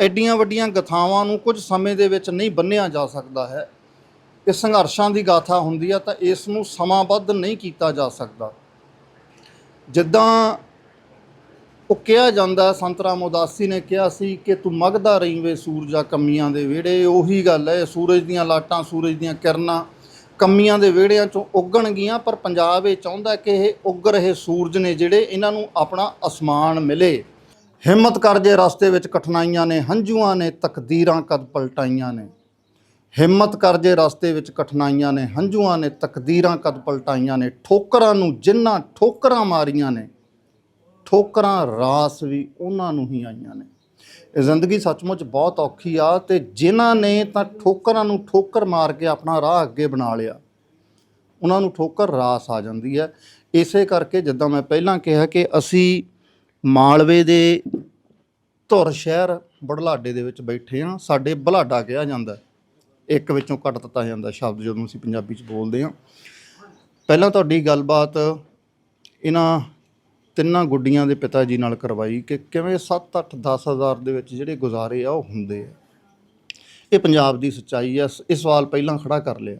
ਐਡੀਆਂ ਵੱਡੀਆਂ ਗਥਾਵਾਂ ਨੂੰ ਕੁਝ ਸਮੇਂ ਦੇ ਵਿੱਚ ਨਹੀਂ ਬੰਨਿਆ ਜਾ ਸਕਦਾ ਹੈ। ਇਹ ਸੰਘਰਸ਼ਾਂ ਦੀ ਗਾਥਾ ਹੁੰਦੀ ਆ ਤਾਂ ਇਸ ਨੂੰ ਸਮਾਂਬੱਧ ਨਹੀਂ ਕੀਤਾ ਜਾ ਸਕਦਾ। ਜਿੱਦਾਂ ਉਹ ਕਿਹਾ ਜਾਂਦਾ, ਸੰਤ ਰਾਮ ਉਦਾਸੀ ਨੇ ਕਿਹਾ ਸੀ ਕਿ ਤੂੰ ਮਗਦਾ ਰਹੀਵੇ ਸੂਰਜਾ ਕਮੀਆਂ ਦੇ ਵਿਹੜੇ, ਉਹੀ ਗੱਲ ਹੈ, ਸੂਰਜ ਦੀਆਂ ਲਾਟਾਂ, ਸੂਰਜ ਦੀਆਂ ਕਿਰਨਾਂ। ਕਮੀਆਂ ਦੇ ਵਿਹੜਿਆਂ ਚੋਂ ਉੱਗਣਗੀਆਂ ਪਰ ਪੰਜਾਬ ਇਹ ਚਾਹੁੰਦਾ ਕਿ ਇਹ ਉੱਗ ਰਹੇ ਸੂਰਜ ਨੇ ਜਿਹੜੇ ਇਹਨਾਂ ਨੂੰ ਆਪਣਾ ਅਸਮਾਨ ਮਿਲੇ। ਹਿੰਮਤ ਕਰ ਜੇ ਰਸਤੇ ਵਿੱਚ ਕਠਿਨਾਈਆਂ ਨੇ, ਹੰਝੂਆਂ ਨੇ, ਤਕਦੀਰਾਂ ਕਦ ਪਲਟਾਈਆਂ ਨੇ। ਹਿੰਮਤ ਕਰ ਜੇ ਰਸਤੇ ਵਿੱਚ ਕਠਿਨਾਈਆਂ ਨੇ, ਹੰਝੂਆਂ ਨੇ, ਤਕਦੀਰਾਂ ਕਦ ਪਲਟਾਈਆਂ ਨੇ, ਠੋਕਰਾਂ ਨੂੰ ਜਿਨ੍ਹਾਂ ਠੋਕਰਾਂ ਮਾਰੀਆਂ ਨੇ, ਠੋਕਰਾਂ ਰਾਸ ਵੀ ਉਹਨਾਂ ਨੂੰ ਹੀ ਆਈਆਂ ਨੇ। ਜ਼ਿੰਦਗੀ ਸੱਚਮੁੱਚ ਬਹੁਤ ਔਖੀ ਆ ਤੇ ਜਿਨ੍ਹਾਂ ਨੇ ਤਾਂ ਠੋਕਰਾਂ ਨੂੰ ਠੋਕਰ ਮਾਰ ਕੇ ਆਪਣਾ ਰਾਹ ਅੱਗੇ ਬਣਾ ਲਿਆ, ਉਹਨਾਂ ਨੂੰ ਠੋਕਰ ਰਾਸ ਆ ਜਾਂਦੀ ਹੈ। ਇਸੇ ਕਰਕੇ ਜਿੱਦਾਂ ਮੈਂ ਪਹਿਲਾਂ ਕਿਹਾ ਕਿ ਅਸੀਂ ਮਾਲਵੇ ਦੇ ਧੁਰ ਸ਼ਹਿਰ ਬੜਲਾਡੇ ਦੇ ਵਿੱਚ ਬੈਠੇ ਆ ਸਾਡੇ ਬਲਾਡਾ ਕਿਹਾ ਜਾਂਦਾ ਇੱਕ ਵਿੱਚੋਂ ਕੱਟ ਦਿੱਤਾ ਜਾਂਦਾ ਸ਼ਬਦ ਜਦੋਂ ਅਸੀਂ ਪੰਜਾਬੀ ਚ ਬੋਲਦੇ ਹਾਂ। ਪਹਿਲਾਂ ਤੁਹਾਡੀ ਗੱਲਬਾਤ ਇਹਨਾਂ ਤਿੰਨਾਂ ਗੁੱਡੀਆਂ ਦੇ ਪਿਤਾ ਜੀ ਨਾਲ ਕਰਵਾਈ ਕਿ ਕਿਵੇਂ 7 8 10 ਹਜ਼ਾਰ ਦੇ ਵਿੱਚ ਜਿਹੜੇ ਗੁਜ਼ਾਰੇ ਆ ਉਹ ਹੁੰਦੇ ਆ। ਇਹ ਪੰਜਾਬ ਦੀ ਸੱਚਾਈ ਆ। ਇਹ ਸਵਾਲ ਪਹਿਲਾਂ ਖੜਾ ਕਰ ਲਿਆ।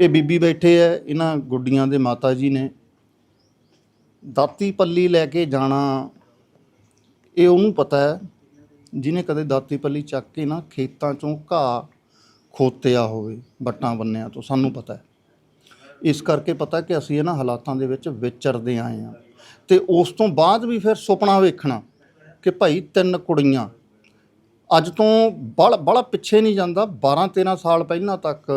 ਇਹ ਬੀਬੀ ਬੈਠੇ ਆ, ਇਹਨਾਂ ਗੁੱਡੀਆਂ ਦੇ ਮਾਤਾ ਜੀ ਨੇ। ਦਾਤੀ ਪੱਲੀ ਲੈ ਕੇ ਜਾਣਾ, ਇਹ ਉਹਨੂੰ ਪਤਾ ਹੈ, ਜਿਹਨੇ ਕਦੇ ਦਾਤੀ ਪੱਲੀ ਚੱਕ ਕੇ ਨਾ ਖੇਤਾਂ ਚੋਂ ਘਾਹ ਖੋਤਿਆ ਹੋਵੇ ਬੱਟਾਂ ਬੰਨਿਆਂ ਤੋਂ, ਸਾਨੂੰ ਪਤਾ ਹੈ। ਇਸ ਕਰਕੇ ਪਤਾ ਕਿ ਅਸੀਂ ਇਹਨਾਂ ਹਾਲਾਤਾਂ ਦੇ ਵਿੱਚ ਵਿਚਰਦੇ ਆਏ ਹਾਂ। ਤੇ ਉਸ ਤੋਂ ਬਾਅਦ ਵੀ ਫਿਰ ਸੁਪਨਾ ਵੇਖਣਾ ਕਿ ਭਾਈ ਤਿੰਨ ਕੁੜੀਆਂ। ਅੱਜ ਤੋਂ ਬੜ ਬੜਾ ਪਿੱਛੇ ਨਹੀਂ ਜਾਂਦਾ 12 13 ਸਾਲ ਪਹਿਲਾਂ ਤੱਕ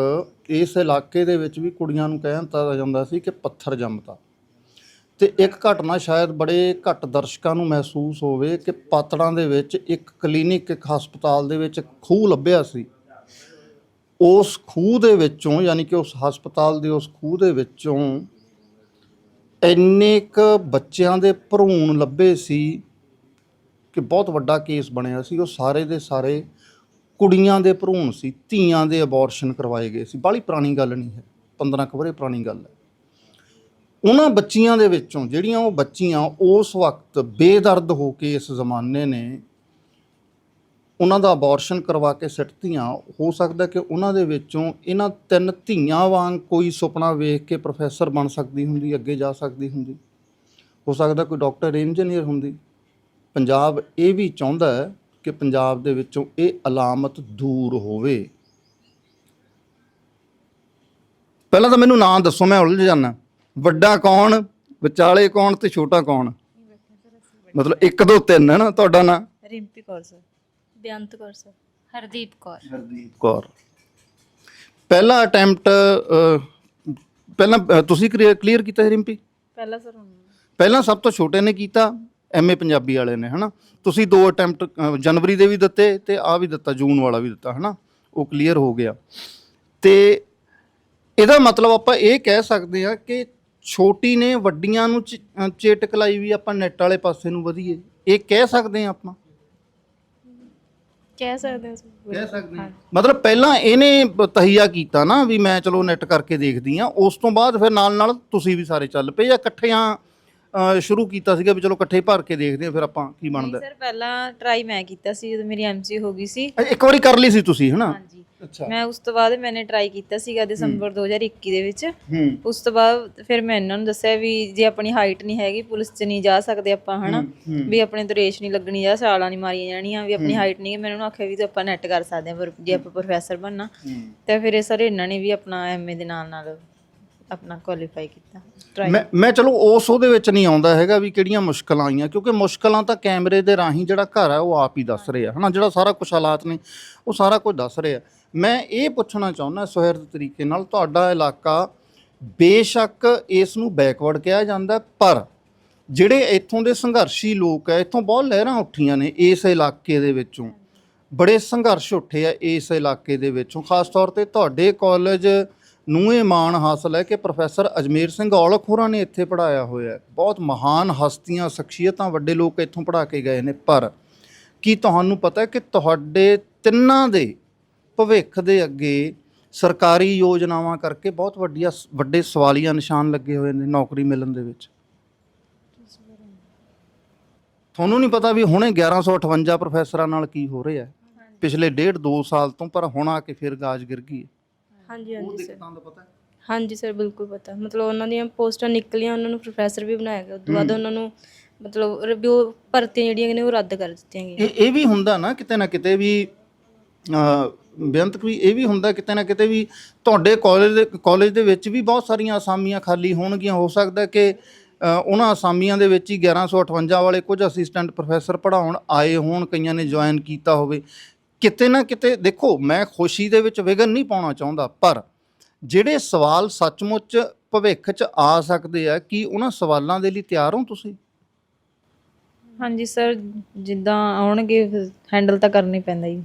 ਇਸ ਇਲਾਕੇ ਦੇ ਵਿੱਚ ਵੀ ਕੁੜੀਆਂ ਨੂੰ ਕਹਿ ਦਿੱਤਾ ਜਾਂਦਾ ਸੀ ਕਿ ਪੱਥਰ ਜੰਮਦਾ ਤੇ ਇੱਕ ਘਟਨਾ ਸ਼ਾਇਦ ਬੜੇ ਘੱਟ ਦਰਸ਼ਕਾਂ ਨੂੰ ਮਹਿਸੂਸ ਹੋਵੇ ਕਿ ਪਾਤੜਾਂ ਦੇ ਵਿੱਚ ਇੱਕ ਕਲੀਨਿਕ, ਇੱਕ ਹਸਪਤਾਲ ਦੇ ਵਿੱਚ ਖੂਹ ਲੱਭਿਆ ਸੀ। ਉਸ ਖੂਹ ਦੇ ਵਿੱਚੋਂ, ਯਾਨੀ ਕਿ ਉਸ ਹਸਪਤਾਲ ਦੇ ਉਸ ਖੂਹ ਦੇ ਵਿੱਚੋਂ ਇੰਨੇ ਕ ਬੱਚਿਆਂ ਦੇ ਭਰੂਣ ਲੱਭੇ ਸੀ ਕਿ ਬਹੁਤ ਵੱਡਾ ਕੇਸ ਬਣਿਆ ਸੀ। ਉਹ ਸਾਰੇ ਦੇ ਸਾਰੇ ਕੁੜੀਆਂ ਦੇ ਭਰੂਣ ਸੀ, ਧੀਆਂ ਦੇ ਅਬੋਰਸ਼ਨ ਕਰਵਾਏ ਗਏ ਸੀ। ਬਾਹਲੀ ਪੁਰਾਣੀ ਗੱਲ ਨਹੀਂ ਹੈ 15 ਕੁ ਵਰੇ ਪੁਰਾਣੀ ਗੱਲ ਹੈ। ਉਹਨਾਂ ਬੱਚੀਆਂ ਦੇ ਵਿੱਚੋਂ ਜਿਹੜੀਆਂ ਉਹ ਬੱਚੀਆਂ ਉਸ ਵਕਤ ਬੇਦਰਦ ਹੋ ਕੇ ਇਸ ਜ਼ਮਾਨੇ ਨੇ ਉਹਨਾਂ ਦਾ ਅਬੋਰਸ਼ਨ ਕਰਵਾ ਕੇ ਸਿੱਟਤੀਆਂ ਹੋ ਸਕਦਾ ਕਿ ਉਹਨਾਂ ਦੇ ਵਿੱਚੋਂ ਇਹਨਾਂ ਤਿੰਨ ਧੀਆਂ ਵਾਂਗ ਕੋਈ ਸੁਪਨਾ ਵੇਖ ਕੇ ਪ੍ਰੋਫੈਸਰ ਬਣ ਸਕਦੀ ਹੁੰਦੀ, ਅੱਗੇ ਜਾ ਸਕਦੀ ਹੁੰਦੀ। ਹੋ ਸਕਦਾ ਕੋਈ ਡਾਕਟਰ ਇੰਜੀਨੀਅਰ ਹੁੰਦੀ। ਪੰਜਾਬ ਇਹ ਵੀ ਚਾਹੁੰਦਾ ਹੈ ਕਿ ਪੰਜਾਬ ਦੇ ਵਿੱਚੋਂ ਇਹ ਅਲਾਮਤ ਦੂਰ ਹੋਵੇ। ਪਹਿਲਾਂ ਤਾਂ ਮੈਨੂੰ ਨਾਂ ਦੱਸੋ, ਮੈਂ ਉਲਝ ਜਾਣਾ ਵੱਡਾ ਕੌਣ, ਵਿਚਾਲੇ ਕੌਣ ਤੇ ਛੋਟਾ ਕੌਣ? ਮਤਲਬ 1 2 3 ਹੈ ਨਾ ਤੁਹਾਡਾ ਨਾਂ? ਰਿੰਪੀ ਕੌਰ, ਸਰ। ਬੇਅੰਤ ਕੌਰ ਸਰ। ਹਰਦੀਪ ਕੌਰ। ਹਰਦੀਪ ਕੌਰ। ਪਹਿਲਾ ਅਟੈਂਪਟ ਪਹਿਲਾਂ ਅ, ਤੁਸੀਂ ਕਲੀਅਰ ਕੀਤਾ ਸੀ ਰਿੰਪੀ? ਪਹਿਲਾਂ ਸਰ ਪਹਿਲਾਂ ਸਭ ਤੋਂ ਛੋਟੇ ਨੇ ਕੀਤਾ ਐਮਏ ਪੰਜਾਬੀ ਵਾਲੇ ਨੇ ਹਨਾ? ਤੁਸੀਂ ਦੋ ਅਟੈਂਪਟ ਜਨਵਰੀ ਦੇ ਵੀ ਦਿੱਤੇ ਤੇ ਆ ਵੀ ਦਿੱਤਾ ਜੂਨ ਵਾਲਾ ਵੀ ਦਿੱਤਾ ਹਨਾ? ਉਹ ਕਲੀਅਰ ਹੋ ਗਿਆ। ਤੇ ਇਹਦਾ ਮਤਲਬ ਆਪਾਂ ਇਹ ਕਹਿ ਸਕਦੇ ਆ ਕਿ ਛੋਟੀ ਨੇ ਵੱਡੀਆਂ ਨੂੰ ਚ- ਅ, ਚੇਟਕ ਲਾਈ ਵੀ ਆਪਾਂ ਨੈਟ ਵਾਲੇ ਪਾਸੇ ਨੂੰ ਵਧੀਏ। ਇਹ ਕਹਿ ਸਕਦੇ ਆ ਆਪਾਂ? ਕਹਿ ਸਕਦੇ ਹਾਂ ਕਹਿ ਸਕਦੇ ਹਾਂ। ਮਤਲਬ ਪਹਿਲਾਂ ਇਹਨੇ ਤਹੀਆ ਕੀਤਾ ਨਾ ਵੀ ਮੈਂ ਚਲੋ ਨੈਟ ਕਰਕੇ ਦੇਖਦੀ ਆ ਉਸ ਤੋਂ ਬਾਅਦ ਫਿਰ ਨਾਲ ਨਾਲ ਤੁਸੀਂ ਵੀ ਸਾਰੇ ਚੱਲ ਪਏ ਜਾਂ ਇਕੱਠਿਆਂ ਅਹ, ਸ਼ੁਰੂ ਕੀਤਾ ਸੀਗਾ ਵੀ ਚਲੋ ਇਕੱਠੇ ਭਰ ਕੇ ਦੇਖਦੇ ਆ ਫਿਰ ਆਪਾਂ ਕੀ ਬਣਦਾ। ਸਰ ਪਹਿਲਾਂ ਟਰਾਈ ਮੈਂ ਕੀਤਾ ਸੀ ਜਦੋਂ ਮੇਰੀ ਐਮਸੀ ਹੋ ਗਈ ਸੀ। ਅੱਛਾ, ਇੱਕ ਵਾਰੀ ਕਰ ਲਈ ਸੀ ਤੁਸੀਂ ਹਨਾ? ਹਾਂਜੀ। ਅੱਛਾ। ਮੈਂ ਉਸ ਤੋਂ ਬਾਅਦ ਮੈਨੇ ਟਰਾਈ ਕੀਤਾ ਸੀਗਾ ਦਸੰਬਰ 2021 ਦੇ ਵਿੱਚ। ਹੂੰ। ਉਸ ਤੋਂ ਬਾਅਦ ਫਿਰ ਮੈਂ ਇਹਨਾਂ ਨੂੰ ਦੱਸਿਆ ਵੀ ਜੇ ਆਪਣੀ ਹਾਈਟ ਨਹੀਂ ਹੈਗੀ ਪੁਲਿਸ 'ਚ ਨਹੀਂ ਜਾ ਸਕਦੇ ਆਪਾਂ ਹਨਾ? ਹੂੰ। ਵੀ ਆਪਣੇ ਤੋਂ ਰੇਸ਼ ਨਹੀਂ ਲੱਗਣੀ ਜਾਂ ਛਾਲਾਂ ਨਹੀਂ ਮਾਰੀਆਂ ਜਾਣੀਆਂ ਵੀ ਆਪਣੀ ਹਾਈਟ ਨਹੀਂ ਹੈ ਮੈਂ ਉਹਨਾਂ ਨੂੰ ਆਖਿਆ ਵੀ ਤੇ ਆਪਾਂ ਨੈਟ ਕਰ ਸਕਦੇ ਹਾਂ ਪਰ ਜੇ ਆਪਾਂ ਪ੍ਰੋਫੈਸਰ ਬਣਨਾ। ਹੂੰ। ਤੇ ਫਿਰ ਇਹ ਸਾਰੇ ਇਹਨਾਂ ਨੇ ਵੀ ਆਪਣਾ ਐਮਏ ਦੇ ਨਾਲ ਨਾਲ ਆਪਣਾ ਕੁਆਲੀਫਾਈ ਕੀਤਾ। ਟਰਾਈ ਮੈਂ ਮੈਂ ਚਲੋ ਉਸ ਉਹਦੇ ਵਿੱਚ ਨਹੀਂ ਆਉਂਦਾ ਹੈਗਾ ਵੀ ਕਿਹੜੀਆਂ ਮੁਸ਼ਕਲਾਂ ਆਈਆਂ, ਕਿਉਂਕਿ ਮੁਸ਼ਕਲਾਂ ਤਾਂ ਕੈਮਰੇ ਦੇ ਰਾਹੀਂ ਜਿਹੜਾ ਘਰ ਹੈ ਉਹ ਆਪ ਹੀ ਦੱਸ ਰਿਹਾ। ਹਨਾ, ਜਿਹੜਾ ਸਾਰਾ ਕੁਝ ਹਾਲਾਤ ਨੇ, ਉਹ ਸਾਰਾ ਕੁਝ ਦੱਸ ਰਿਹਾ। ਮੈਂ ਇਹ ਪੁੱਛਣਾ ਚਾਹੁੰਦਾ ਸੁਹਿਰਦ ਤਰੀਕੇ ਨਾਲ, ਤੁਹਾਡਾ ਇਲਾਕਾ ਬੇਸ਼ੱਕ ਇਸ ਨੂੰ ਬੈਕਵਰਡ ਕਿਹਾ ਜਾਂਦਾ, ਪਰ ਜਿਹੜੇ ਇੱਥੋਂ ਦੇ ਸੰਘਰਸ਼ੀ ਲੋਕ ਹੈ ਇੱਥੋਂ ਬਹੁਤ ਲਹਿਰਾਂ ਉੱਠੀਆਂ ਨੇ ਇਸ ਇਲਾਕੇ ਦੇ ਵਿੱਚੋਂ। ਬੜੇ ਸੰਘਰਸ਼ ਉੱਠੇ ਆ ਇਸ ਇਲਾਕੇ ਦੇ ਵਿੱਚੋਂ। ਖਾਸ ਤੌਰ ਤੇ ਤੁਹਾਡੇ ਕਾਲਜ ਨੂੰ ਇਹ ਮਾਣ ਹਾਸਲ ਹੈ ਕਿ ਪ੍ਰੋਫੈਸਰ ਅਜਮੇਰ ਸਿੰਘ ਔਲਖ ਹੋਰਾਂ ਨੇ ਇੱਥੇ ਪੜਾਇਆ ਹੋਇਆ ਹੈ। ਬਹੁਤ ਮਹਾਨ ਹਸਤੀਆਂ, ਸ਼ਖਸੀਅਤਾਂ ਵੱਡੇ ਲੋਕ ਇੱਥੋਂ ਪੜਾ ਕੇ ਗਏ ਨੇ। ਪਰ ਕੀ ਤੁਹਾਨੂੰ ਪਤਾ ਹੈ ਕਿ ਤੁਹਾਡੇ ਤਿੰਨਾਂ ਦੇ ਭਵਿੱਖ ਦੇ ਅੱਗੇ ਸਰਕਾਰੀ ਯੋਜਨਾਵਾਂ ਕਰਕੇ ਬਹੁਤ ਵੱਡੀਆਂ ਵੱਡੇ ਸਵਾਲੀਆ ਨਿਸ਼ਾਨ ਲੱਗੇ ਹੋਏ ਨੇ ਨੌਕਰੀ ਮਿਲਣ ਦੇ ਵਿੱਚ? ਤੁਹਾਨੂੰ ਨਹੀਂ ਪਤਾ ਵੀ ਹੁਣੇ 1158 ਪ੍ਰੋਫੈਸਰਾਂ ਨਾਲ ਕੀ ਹੋ ਰਿਹਾ ਪਿਛਲੇ ਡੇਢ 2 ਸਾਲ ਤੋਂ ਪਰ ਹੁਣ ਆ ਕੇ ਫਿਰ ਗਾਜ ਗਿਰ ਗਈ ਹੈ। ਹਾਂਜੀ ਉਹ ਹਾਂਜੀ ਸਰ ਦਿੱਕਤਾਂ ਦਾ ਪਤਾ ਹੈ? ਹਾਂਜੀ ਸਰ ਬਿਲਕੁਲ ਪਤਾ। ਮਤਲਬ ਉਹਨਾਂ ਦੀਆਂ ਪੋਸਟਾਂ ਨਿਕਲੀਆਂ ਉਹਨਾਂ ਨੂੰ ਪ੍ਰੋਫੈਸਰ ਵੀ ਬਣਾਇਆ ਗਿਆ। ਉਸ ਤੋਂ ਬਾਅਦ ਉਹਨਾਂ ਨੂੰ ਮਤਲਬ ਰਿਵਿਊ ਭਰਤੀਆਂ ਜਿਹੜੀਆਂ ਨੇ ਉਹ ਰੱਦ ਕਰ ਦਿੱਤੀਆਂ ਗਈਆਂ। ਇਹ ਇਹ ਵੀ ਹੁੰਦਾ ਨਾ ਕਿਤੇ ਨਾ ਕਿਤੇ ਵੀ ਅ ਬੇਅੰਤ ਵੀ ਇਹ ਵੀ ਹੁੰਦਾ ਕਿਤੇ ਨਾ ਕਿਤੇ ਵੀ ਤੁਹਾਡੇ ਕਾਲਜ ਦੇ ਕਾਲਜ ਦੇ ਵਿੱਚ ਵੀ ਬਹੁਤ ਸਾਰੀਆਂ ਅਸਾਮੀਆਂ ਖਾਲੀ ਹੋਣਗੀਆਂ। ਹੋ ਸਕਦਾ ਕਿ ਅ, ਉਹਨਾਂ ਅਸਾਮੀਆਂ ਦੇ ਵਿੱਚ ਹੀ 1158 ਵਾਲੇ ਕੁਝ ਅਸਿਸਟੈਂਟ ਪ੍ਰੋਫੈਸਰ ਪੜਾਉਣ ਆਏ ਹੋਣ ਕਈਆਂ ਨੇ ਜੁਆਇਨ ਕੀਤਾ ਹੋਵੇ। ਕਿਤੇ ਨਾ ਕਿਤੇ ਦੇਖੋ ਮੈਂ ਖੁਸ਼ੀ ਦੇ ਵਿੱਚ ਵਿਗਨ ਨਹੀਂ ਪਾਉਣਾ ਚਾਹੁੰਦਾ ਪਰ ਜਿਹੜੇ ਸਵਾਲ ਸੱਚਮੁੱਚ ਭਵਿੱਖ 'ਚ ਆ ਸਕਦੇ ਆ ਕੀ ਉਹਨਾਂ ਸਵਾਲਾਂ ਦੇ ਲਈ ਤਿਆਰ ਹੋ ਤੁਸੀਂ? ਹਾਂਜੀ ਸਰ ਜਿੱਦਾਂ ਆਉਣਗੇ ਹੈਂਡਲ ਤਾਂ ਕਰਨਾ ਹੀ ਪੈਂਦਾ ਜੀ।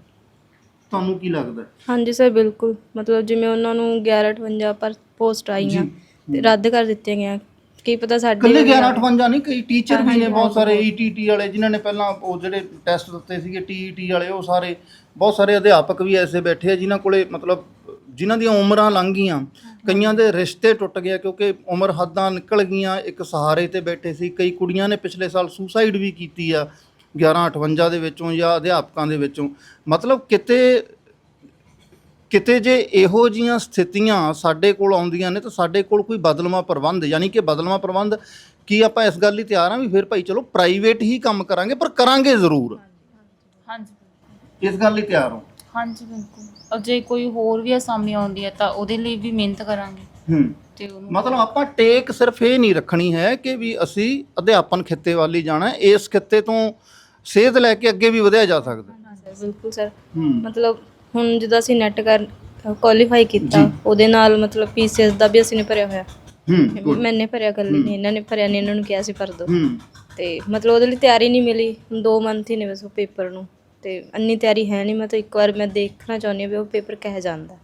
ਤੁਹਾਨੂੰ ਕੀ ਲੱਗਦਾ? ਹਾਂਜੀ ਸਰ ਬਿਲਕੁਲ। ਮਤਲਬ ਜਿਵੇਂ ਉਹਨਾਂ ਨੂੰ 1158 ਪਰ ਪੋਸਟ ਆਈਆਂ ਤੇ ਰੱਦ ਕਰ ਦਿੱਤੀਆਂ ਗਈਆਂ। ਕੀ ਪਤਾ ਸਾਡੇ ਕੱਲੇ ਵੀ 1158 ਨਹੀਂ ਕਈ ਟੀਚਰ ਵੀ ਨੇ ਬਹੁਤ ਸਾਰੇ ਈਟੀਟੀ ਵਾਲੇ ਜਿਨ੍ਹਾਂ ਨੇ ਪਹਿਲਾਂ ਉਹ ਜਿਹੜੇ ਟੈਸਟ ਦਿੱਤੇ ਸੀਗੇ ਟੀਈਟੀ ਵਾਲੇ ਉਹ ਸਾਰੇ ਬਹੁਤ ਸਾਰੇ ਅਧਿਆਪਕ ਵੀ ਐਸੇ ਬੈਠੇ ਆ ਜਿਨ੍ਹਾਂ ਕੋਲੇ ਮਤਲਬ ਜਿਨ੍ਹਾਂ ਦੀਆਂ ਉਮਰਾਂ ਲੰਘ ਗਈਆਂ। ਕਈਆਂ ਦੇ ਰਿਸ਼ਤੇ ਟੁੱਟ ਗਏ ਕਿਉਂਕਿ ਉਮਰ ਹੱਦਾਂ ਨਿਕਲ ਗਈਆਂ। ਇੱਕ ਸਹਾਰੇ ਤੇ ਬੈਠੇ ਸੀ। ਕਈ ਕੁੜੀਆਂ ਨੇ ਪਿਛਲੇ ਸਾਲ ਸੁਸਾਈਡ ਵੀ ਕੀਤੀ ਆ 1158 ਦੇ ਵਿੱਚੋਂ ਜਾਂ ਅਧਿਆਪਕਾਂ ਦੇ ਵਿੱਚੋਂ। ਮਤਲਬ ਕਿਤੇ ਕਿਤੇ ਜੇ ਇਹੋ ਜੀਆਂ ਸਥਿਤੀਆਂ ਸਾਡੇ ਕੋਲ ਆਉਂਦੀਆਂ ਨੇ ਤਾਂ ਸਾਡੇ ਕੋਲ ਕੋਈ ਬਦਲਵਾਂ ਪ੍ਰਬੰਧ, ਯਾਨੀ ਕਿ ਬਦਲਵਾਂ ਪ੍ਰਬੰਧ ਕੀ ਆਪਾਂ ਇਸ ਗੱਲ ਲਈ ਤਿਆਰ ਹਾਂ ਵੀ ਫਿਰ ਭਾਈ ਚਲੋ ਪ੍ਰਾਈਵੇਟ ਹੀ ਕੰਮ ਕਰਾਂਗੇ, ਪਰ ਕਰਾਂਗੇ ਜ਼ਰੂਰ। ਹਾਂਜੀ। ਇਸ ਗੱਲ ਲਈ ਤਿਆਰ ਹਾਂ। ਹਾਂਜੀ ਬਿਲਕੁਲ। ਔਰ ਜੇ ਕੋਈ ਹੋਰ ਵੀ ਅਸਾਮੀ ਆਉਂਦੀ ਹੈ ਤਾਂ ਉਹਦੇ ਲਈ ਵੀ ਮਿਹਨਤ ਕਰਾਂਗੇ। ਹੂੰ। ਤੇ ਉਹਨੂੰ ਮਤਲਬ ਆਪਾਂ ਟੇਕ ਸਿਰਫ ਇਹ ਨਹੀਂ ਰੱਖਣੀ ਹੈ ਕਿ ਵੀ ਅਸੀਂ ਅਧਿਆਪਨ ਖਿੱਤੇ ਵੱਲ ਹੀ ਜਾਣਾ ਹੈ। ਇਸ ਖਿੱਤੇ ਤੋਂ ਸੇਧ ਲੈ ਕੇ ਅੱਗੇ ਵੀ ਵਧਿਆ ਜਾ ਸਕਦਾ। ਸਰ ਬਿਲਕੁਲ ਸਰ। ਹੂੰ। ਮਤਲਬ ਹੁਣ ਜਦੋਂ ਅਸੀਂ ਨੈਟ ਕਰ ਕੁਆਲੀਫਾਈ ਕੀਤਾ ਉਹਦੇ ਨਾਲ ਮਤਲਬ ਪੀਸੀਐਸ ਦਾ ਵੀ ਅਸੀਂ ਨੇ ਭਰਿਆ ਹੋਇਆ। ਹੂੰ ਮੈਨੇ ਭਰਿਆ ਗੱਲ ਨਹੀਂ ਇਹਨਾਂ ਨੇ ਭਰਿਆ ਨਹੀਂ ਇਹਨਾਂ ਨੂੰ ਕਿਹਾ ਸੀ ਭਰ ਹੂੰ। ਤੇ ਮਤਲਬ ਉਹਦੇ ਲਈ ਤਿਆਰੀ ਨਹੀਂ ਮਿਲੀ। ਹੁਣ 2 ਮੰਥ ਹੀ ਨੇ ਬਸ ਉਹ ਪੇਪਰ ਨੂੰ। ਤੇ ਅੰਨੀ ਤਿਆਰੀ ਹੈ ਨਹੀਂ, ਮੈਂ ਤਾਂ ਇੱਕ ਵਾਰ ਮੈਂ ਦੇਖਣਾ ਚਾਹੁੰਦੀ ਹਾਂ ਵੀ ਉਹ ਪੇਪਰ ਕਿਹੋ ਜਾਂਦਾ